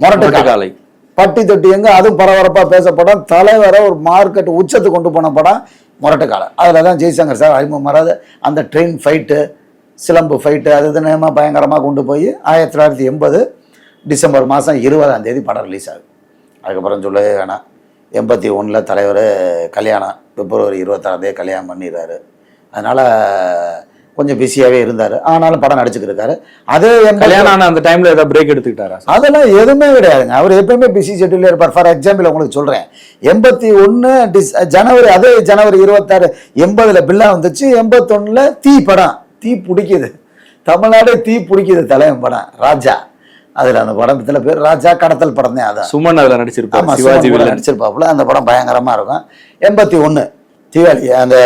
Speaker 1: முரட்டு காலம்
Speaker 2: காலை
Speaker 1: பட்டி தொட்டி எங்க அதுவும் பரபரப்பாக பேச படம் தலைவரை ஒரு மார்க்கெட் உச்சத்துக்கு கொண்டு போன படம் முரட்டு காலம் அதில் தான் ஜெய்சங்கர் சார் அறிமுகம் வராது. அந்த ட்ரெயின் ஃபைட்டு சிலம்பு ஃபைட்டு அது இதுன்னு பயங்கரமாக கொண்டு போய் ஆயிரத்தி தொள்ளாயிரத்தி எண்பது டிசம்பர் மாதம் இருபதாம் தேதி படம் ரிலீஸ் ஆகுது. அதுக்கப்புறம் சொல்லவே வேணாம். எண்பத்தி ஒன்றில் தலைவர் கல்யாணம் பிப்ரவரி இருபத்தாறாம் தேதி கல்யாணம் பண்ணிடுறாரு. அதனால் கொஞ்சம் பிஸியாகவே இருந்தார். ஆனாலும் படம் நடிச்சுக்கிட்டு இருக்காரு. அதே
Speaker 2: கல்யாணம் ஆன அந்த டைம்ல ஏதாவது பிரேக் எடுத்துக்கிட்டாரா?
Speaker 1: அதெல்லாம் எதுவுமே கிடையாதுங்க. அவர் எப்பயுமே பிஸி ஷெட்யூல்ல இருப்பார். ஃபார் எக்ஸாம்பிள் உங்களுக்கு சொல்கிறேன் எண்பத்தி ஒன்று டிஸ் ஜனவரி அதே ஜனவரி இருபத்தாறு எண்பதில் பில்லா வந்துச்சு. எண்பத்தொன்னில் தீ படம். தீ பிடிக்குது. தமிழ்நாடே தீ பிடிக்குது தலைவன் படம். ராஜா. அதில் அந்த படத்தில் பேர் ராஜா கடத்தல் படம் தான் அதான்.
Speaker 2: சுமன் அதுல நடிச்சிருப்பாரு.
Speaker 1: ஆமாம்
Speaker 2: சிவாஜி
Speaker 1: நடிச்சிருப்பாப்புல. அந்த படம் பயங்கரமாக இருக்கும். எண்பத்தி ஒன்று தீபாவளி அந்த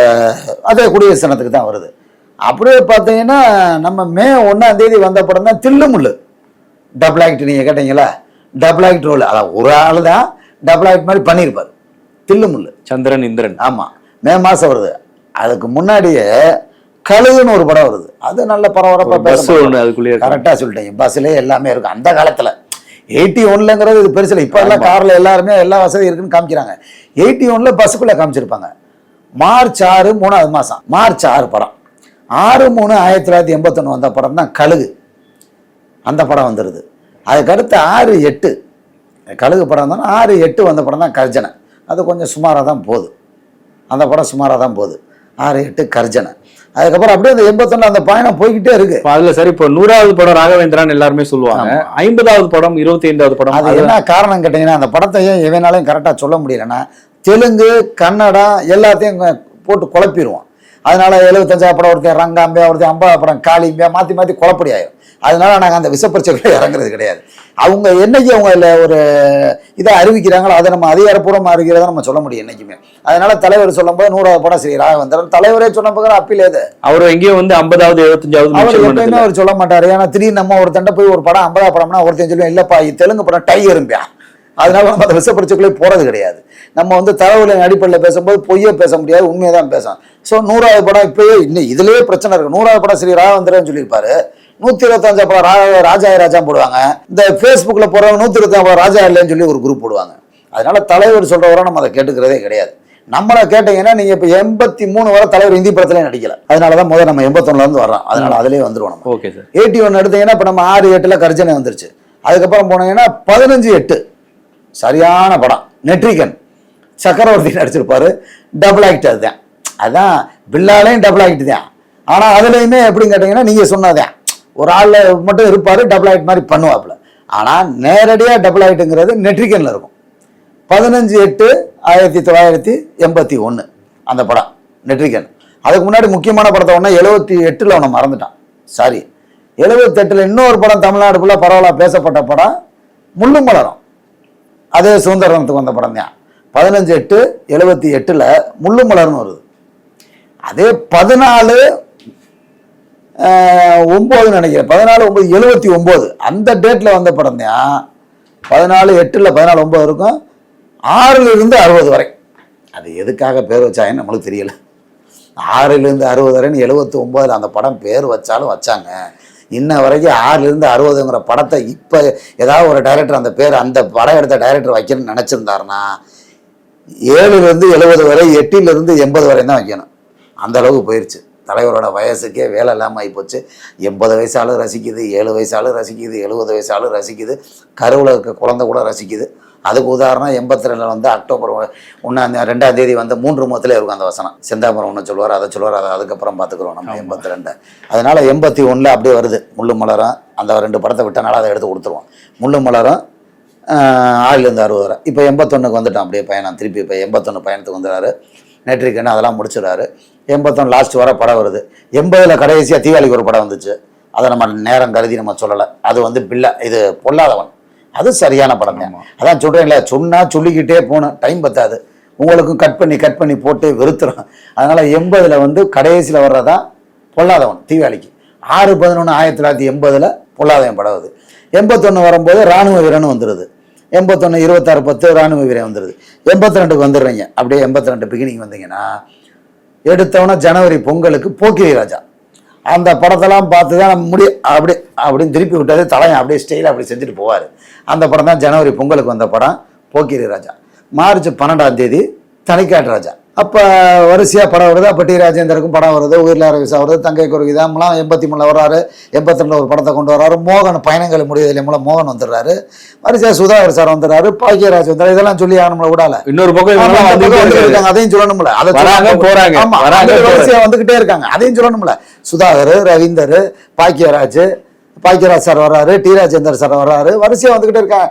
Speaker 1: அதே குடியரசு தினத்துக்கு தான் வருது. அப்படியே பார்த்தீங்கன்னா நம்ம மே ஒன்றாம் தேதி வந்த படம் தான் தில்லுமுள்ளு டபுள் ஆக்ட் நீங்கள் கேட்டீங்களா டபுள் ஆக்ட் ரோல் அதான் ஒரு ஆள் தான் டபுள் ஆக்ட் மாதிரி பண்ணியிருப்பார். தில்லுமுள்ளு
Speaker 2: சந்திரன் இந்திரன்.
Speaker 1: ஆமாம் மே மாதம் வருது. அதுக்கு முன்னாடியே கழுகுன்னு ஒரு படம் வருது. அது நல்ல பரபரப்பாக
Speaker 2: பஸ் ஒண்ணு அதுக்குள்ளேயே.
Speaker 1: கரெக்டாக சொல்லிட்டீங்க. பஸ்ஸிலே எல்லாமே இருக்கும். அந்த காலத்தில் எயிட்டி ஒன்லங்கிறது இது பெருசில் இப்போ எல்லாம் காரில் எல்லாருமே எல்லா வசதியும் இருக்குன்னு காமிக்கிறாங்க. எயிட்டி ஒன்ல பஸ்ஸுக்குள்ளே காமிச்சிருப்பாங்க. மார்ச் ஆறு மூணாவது மாதம் மார்ச் ஆறு படம். ஆறு மூணு ஆயிரத்தி தொள்ளாயிரத்தி எண்பத்தொன்று வந்த படம் தான் கழுகு. அந்த படம் வந்துடுது அதுக்கடுத்து ஆறு எட்டு. கழுகு படம் தான் ஆறு எட்டு வந்த படம் தான் கர்ஜனை. அது கொஞ்சம் சுமாராக தான் போகுது. அந்த படம் சுமாராக தான் போகுது. ஆறு எட்டு கர்ஜனை. அதுக்கப்புறம் அப்படியே அந்த எண்பத்தொன்னு அந்த பயணம் போய்கிட்டே இருக்கு.
Speaker 2: அதுல சரி இப்போ நூறாவது படம் ராகவேந்திரான் எல்லாருமே சொல்லுவாங்க. ஐம்பதாவது படம் இருபத்தி ஐந்தாவது படம்
Speaker 1: அது என்ன காரணம் கேட்டீங்கன்னா அந்த படத்தை ஏன் எவனாலையும் கரெக்டாக சொல்ல முடியலன்னா தெலுங்கு கன்னடம் எல்லாத்தையும் போட்டு குழப்பிடுவோம் அதனால எழுபத்தஞ்சா படம் ஒருத்தன் ரங்காம்பியா ஒருத்தன் அம்பா படம் காளிம்பியா மாற்றி மாற்றி குழப்படி ஆயிரும் அதனால நாங்கள் அந்த விசப்பரிச்சைகளை இறங்குறது கிடையாது. அவங்க என்னைக்கு அவங்க இல்லை ஒரு இதை அறிவிக்கிறாங்களோ அதை நம்ம அதிகாரப்பூர்வமாக அறிவிக்கிறத நம்ம சொல்ல முடியும் என்னைக்குமே. அதனால தலைவர் சொல்லும்போது நூறாவது படம் ஸ்ரீ ராகவேந்திரன். தலைவரே சொன்ன பக்கம் அப்பீல் எது?
Speaker 2: அவர் எங்கேயோ வந்து ஐம்பதாவது எழுபத்தஞ்சாவது
Speaker 1: அவர் எப்பயுமே. அவர் சொல்ல மாட்டாரு. ஏன்னா திடீர்னு நம்ம ஒரு தண்டை போய் ஒரு படம் ஐம்பதா படம்னா ஒருத்தன் சொல்லுவேன் இல்லப்பா தெலுங்கு படம் டை எறும்பியா அதனால நம்ம அந்த விசப்பரிச்சுக்குள்ளே போறது கிடையாது. நம்ம வந்து தரவுகளின் அடிப்படையில் பேசும்போது பொய்யே பேச முடியாது உண்மையை தான் பேசணும் ஸோ நூறாவது படம் இப்பயே இன்னும் இதுலயே பிரச்சனை இருக்கு. நூறாவது படம் ஸ்ரீ ராகவேந்திரன் சொல்லியிருப்பாரு. நூத்தி இருபத்தஞ்சா படம் ரா ராஜா ராஜா போடுவாங்க. இந்த ஃபேஸ்புக்ல போறவங்க நூத்தி இருபத்தஞ்சா படம் ராஜா இல்லைன்னு சொல்லி ஒரு குரூப் போடுவாங்க. அதனால தலைவர் சொல்றவரை நம்ம அதை கேட்டுக்கிறதே கிடையாது. நம்மளை கேட்டீங்கன்னா நீங்க இப்ப எண்பத்தி மூணு வரை தலைவர் ஹிந்தி படத்துல நடிக்கல. அதனாலதான் முதல்ல நம்ம எண்பத்தொன்னுல இருந்து வர்றோம். அதனால அதுலயே வந்துருவோம் நம்ம.
Speaker 2: Okay sir.
Speaker 1: எயிட்டி ஒன் எடுத்தீங்கன்னா இப்போ நம்ம ஆறு எட்டுல கர்ஜனை வந்துருச்சு. அதுக்கப்புறம் போனீங்கன்னா பதினஞ்சு எட்டு. சரியான படம். நெட்ரிகன் சக்கரவர்த்தி நடிச்சிருப்பாரு. டபுள் ஆக்ட் அதுதான். அதான் பில்லாலையும் டபுள் ஆக்ட் தான். ஆனால் அதுலேயுமே எப்படின்னு கேட்டிங்கன்னா நீங்கள் சொன்னதான் ஒரு ஆளில் மட்டும் இருப்பார் டபுள் ஆக்ட் மாதிரி பண்ணுவாப்புல. ஆனால் நேரடியாக டபுள் ஆக்ட்டுங்கிறது நெட்ரிகனில் இருக்கும். பதினஞ்சு எட்டு ஆயிரத்தி தொள்ளாயிரத்தி எண்பத்தி ஒன்று அந்த படம் நெட்ரிகன் அதுக்கு முன்னாடி முக்கியமான படத்தை ஒன்று எழுபத்தி எட்டில் அவனை மறந்துட்டான். சாரி எழுபத்தெட்டில் இன்னொரு படம் தமிழ்நாடு ஃபுல்லாக பரவாயில்ல பேசப்பட்ட படம் முள்ளும் மலரும் அதே சுதந்திரத்துக்கு வந்த படம் தான் பதினஞ்சு எட்டு எழுபத்தி எட்டில் முள்ளு மலர்னு வருது. அதே பதினாலு ஒம்பது நினைக்கிறேன். பதினாலு ஒம்பது எழுபத்தி ஒம்பது. அந்த டேட்டில் வந்த படம் தான் பதினாலு எட்டில் பதினாலு ஒம்பது இருக்கும். ஆறுல இருந்து அறுபது வரை. அது எதுக்காக பேர் வச்சாங்கன்னு நம்மளுக்கு தெரியல. ஆறுலேருந்து அறுபது வரைன்னு எழுபத்தி ஒம்போதில் அந்த படம் பேர் வச்சாலும் வச்சாங்க. இன்ன வரைக்கும் ஆறுலேருந்து அறுபதுங்கிற படத்தை இப்போ ஏதாவது ஒரு டைரக்டர் அந்த பேர் அந்த படம் எடுத்த டைரக்டர் வைக்கணும்னு நினச்சிருந்தாருன்னா ஏழுலேருந்து எழுபது வரை எட்டிலேருந்து எண்பது வரை தான் வைக்கணும். அந்த அளவுக்கு போயிடுச்சு தலைவரோட வயசுக்கே வேலை இல்லாமல் ஆகிப்போச்சு எண்பது வயசாலும் ரசிக்குது ஏழு வயசாலும் ரசிக்குது எழுபது வயசாலும் ரசிக்குது. கருவில் இருக்க குழந்தை கூட ரசிக்குது. அதுக்கு உதாரணம் எண்பத்தி ரெண்டில் வந்து அக்டோபர் ஒன்றாம் ரெண்டாம் தேதி வந்து மூன்று முகத்தில் இருக்கும் அந்த வசனம். செந்தாபுரம் ஒன்று சொல்லுவார் அதை சொல்லுவார் அதை அதுக்கப்புறம் பார்த்துக்குறோம் நம்ம எண்பத்தி ரெண்டு அதனால எண்பத்தி ஒன்றில் அப்படியே வருது. முள்ளு மலரும் அந்த ரெண்டு படத்தை விட்டனால அதை எடுத்து கொடுத்துருவோம். முள்ளு மலரும் ஆறிலேருந்து அறுபது வரை. இப்போ எண்பத்தொன்னுக்கு வந்துட்டோம் அப்படியே பயணம். திருப்பி இப்போ எண்பத்தொன்று பயணத்துக்கு வந்துடுறாரு. நெட்ரிக்கன்னு அதெல்லாம் முடிச்சிடுறாரு. எண்பத்தொன்று லாஸ்ட் வர படம் வருது. எண்பதில் கடைசியாக தீபாவளிக்கு ஒரு படம் வந்துச்சு. அதை நம்ம நேரம் கருதி நம்ம சொல்லலை. அது வந்து பிள்ளை இது பொல்லாதவன். அது சரியான படம் தான் அதான் சொல்கிறேன்ல சொன்னா சொல்லிக்கிட்டே போகணும். டைம் பத்தாது. உங்களுக்கும் கட் பண்ணி கட் பண்ணி போட்டு வெறுத்துரும். அதனால் எண்பதில் வந்து கடைசியில் வர்றதா பொல்லாதவன் தீபாவளிக்கு ஆறு பதினொன்று ஆயிரத்தி தொள்ளாயிரத்தி எண்பதில் பொல்லாதவன் படம் வருது எண்பத்தொன்று வரும்போது ராணுவ வீரன் வந்துடுது எண்பத்தொன்று இருபத்தாறு பத்து ராணுவ வீரன் வந்துடுது எண்பத்தி ரெண்டுக்கு வந்துடுறீங்க. அப்படியே எண்பத்தி ரெண்டு பிகினிங் வந்தீங்கன்னா எடுத்தவொன்னே ஜனவரி பொங்கலுக்கு போக்கிரி ராஜா. அந்த படத்தெல்லாம் பார்த்து தான் நம்ம முடி அப்படி அப்படின்னு திருப்பி விட்டாதே தலையன் அப்படியே ஸ்டைலாக அப்படி செஞ்சுட்டு போவார். அந்த படம் தான் ஜனவரி பொங்கலுக்கு வந்த படம் போக்கிரி ராஜா. மார்ச் பன்னெண்டாம் தேதி தனிக்காட்டு ராஜா. அப்போ வரிசையாக படம் வருது. அப்போ டி ராஜேந்தருக்கும் படம் வருது. உயிரில் அரவிசா வருது. தங்கை குருவிதாம்லாம் எண்பத்தி மூணில் வர்றாரு. எண்பத்தி ரெண்டில் ஒரு படத்தை கொண்டு வர்றாரு. மோகன் பயணங்கள் முடிவதில்லை மூலம் மோகன் வந்துடுறாரு. வரிசையாக சுதாகர் சார் வந்துடுறாரு. பாக்கியராஜ் வந்துடுறாரு. இதெல்லாம் சொல்லி நம்மளை விடால.
Speaker 2: இன்னொரு பக்கம்
Speaker 1: அதையும் சொல்லணும்ல. அதை
Speaker 2: வராங்க,
Speaker 1: சொல்லணும்.
Speaker 2: போறாங்க.
Speaker 1: ஆமா,
Speaker 2: வராங்க,
Speaker 1: அந்த
Speaker 2: போறாங்க.
Speaker 1: வரிசையா வந்துகிட்டே இருக்காங்க. அதையும் சொல்லணும்ல. சுதாகர் ரவீந்தர் பாக்கியராஜ் பாக்கியராஜ் சார் வர்றாரு டி ராஜேந்தர் சார் வர்றாரு வரிசையா வந்துகிட்டே இருக்காங்க.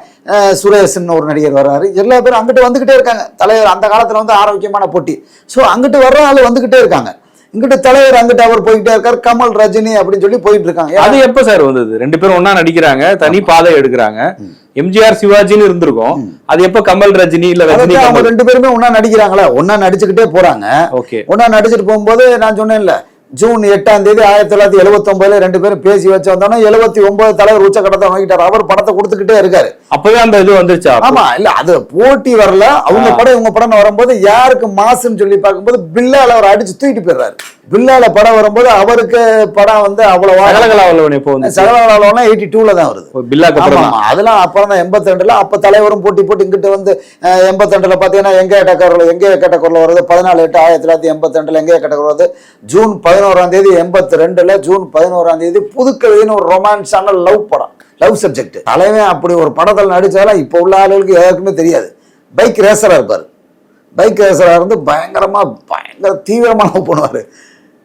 Speaker 1: சுரேஷ்னு ஒரு நடிகர் வர்றாரு. எல்லா பேரும் அங்கிட்டு வந்துகிட்டே இருக்காங்க. தலைவர் அந்த காலத்துல வந்து ஆரோக்கியமான போட்டி. ஸோ அங்கிட்டு வர்ற ஆள் வந்துகிட்டே இருக்காங்க. இங்கிட்டு தலைவர் அங்கிட்டு அவர் போய்கிட்டே இருக்காரு. கமல் ரஜினி அப்படின்னு சொல்லி போயிட்டு இருக்காங்க.
Speaker 2: அது எப்ப சார் வந்தது? ரெண்டு பேரும் ஒண்ணா நடிக்கிறாங்க தனி பாதை எடுக்கிறாங்க. எம்ஜிஆர் சிவாஜின்னு இருந்திருக்கும். அது எப்ப கமல் ரஜினி இல்ல ரஜினி
Speaker 1: அவங்க ரெண்டு பேருமே ஒண்ணா நடிக்கிறாங்களா? ஒண்ணா நடிச்சுக்கிட்டே போறாங்க.
Speaker 2: ஓகே.
Speaker 1: ஒண்ணா நடிச்சிட்டு போகும்போது நான் சொன்னேன்ல ஜூன் எட்டாம் தேதி ஆயிரத்தி தொள்ளாயிரத்தி எழுபத்தி ஒன்பதுல ரெண்டு பேரும் பேசி வச்சு வந்தோன்னா எழுபத்தி ஒன்பது தலைவர் உச்சக்கட்டத்தை வாங்கிட்டார். அவர் படத்தை கொடுத்துக்கிட்டே இருக்காரு.
Speaker 2: அப்பவே அந்த இது வந்துருச்சா?
Speaker 1: ஆமா இல்ல அது போட்டி வரல. அவங்க படம் இவங்க படம் வரும்போது யாருக்கு மாசுன்னு சொல்லி பார்க்கும்போது பில்லால அவர் அடிச்சு தூக்கிட்டு போயிடுறாரு. பில்லால படம் வரும்போது அவருக்கு படம் வந்து அவ்வளவா
Speaker 2: சகலகலாவல்லவன் எப்போ வந்து.
Speaker 1: சகலகலாவலாம் எயிட்டி டூல தான் வருது.
Speaker 2: பில்லாக்கு அப்புறம்.
Speaker 1: அதெல்லாம் அப்புறம் தான் எண்பத்தி ரெண்டுல அப்ப தலைவரும் போட்டி போட்டு இங்கிட்டு வந்து எண்பத்தி ரெண்டுல பாத்தீங்கன்னா எங்க கேட்டக்கரில் எங்க கேட்டக்கரில் வருது? பதினாலு எட்டு ஆயிரத்தி தொள்ளாயிரத்தி எண்பத்தி ரெண்டுல எங்க கேட்டக்கரில் வருது? ஜூன் பதினோராம் தேதி எண்பத்தி ரெண்டுல ஜூன் பதினோராம் தேதி புதுக்கவிதைன்னு ஒரு ரொமான்ஸான லவ் படம் லவ் சப்ஜெக்ட். தலைவன் அப்படி ஒரு படத்தில் நடிச்சாலும் இப்போ உள்ள ஆளுகளுக்கு யாருக்குமே தெரியாது. பைக் ரேசரா இருப்பார். பைக் ரேசரா இருந்து பயங்கரமா பயங்கர தீவிரமா லவ் பண்ணுவாரு.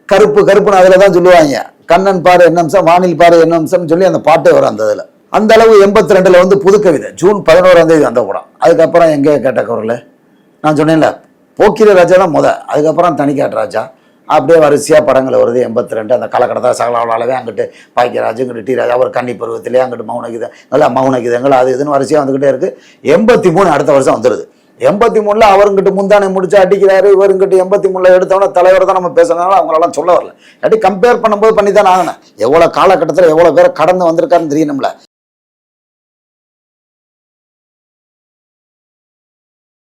Speaker 1: கருப்பு கருப்புன்னு அதில் தான் சொல்லுவாங்க. கண்ணன் பாரு என்ன அம்சம் வானில் பாரு என்ன அம்சம்னு சொல்லி அந்த பாட்டே வரும் அந்த இதில். அந்த அளவு எண்பத்தி ரெண்டில் வந்து புதுக்கவிதை ஜூன் பதினோராம் தேதி அந்த படம். அதுக்கப்புறம் எங்கே கேட்ட குரல்? நான் சொன்னேன்ல போக்கிர ராஜா தான் முத. அதுக்கப்புறம் தனிக்காட்டு ராஜா. அப்படியே வரிசையாக படங்கள் வருது எண்பத்தி ரெண்டு அந்த கலக்கடத்தா சகலாவளாலவே அங்கிட்டு பாக்கியராஜ் இங்கிட்டு டி ராஜா ஒரு கன்னி பருவத்திலே அங்கிட்டு மௌனகிதம் நல்லா மௌனகிதங்கள் அது இதுன்னு வரிசையாக வந்துக்கிட்டே இருக்குது எண்பத்தி மூணு அடுத்த வருஷம் வந்துடுது எண்பத்தி மூணுல அவருங்கிட்ட முந்தானை முடிச்சு அடிக்கிறாரு இவருங்கிட்ட எண்பத்தி மூணுல எடுத்தவன தலைவர் தான் நம்ம பேசுறதுனால அவங்களெல்லாம் சொல்ல வரல இல்லாட்டி கம்பேர் பண்ணும்போது பண்ணி தான் ஆகணும். எவ்வளோ காலகட்டத்தில் எவ்வளோ பேரை கடந்து வந்திருக்காருன்னு தெரியணும்ல.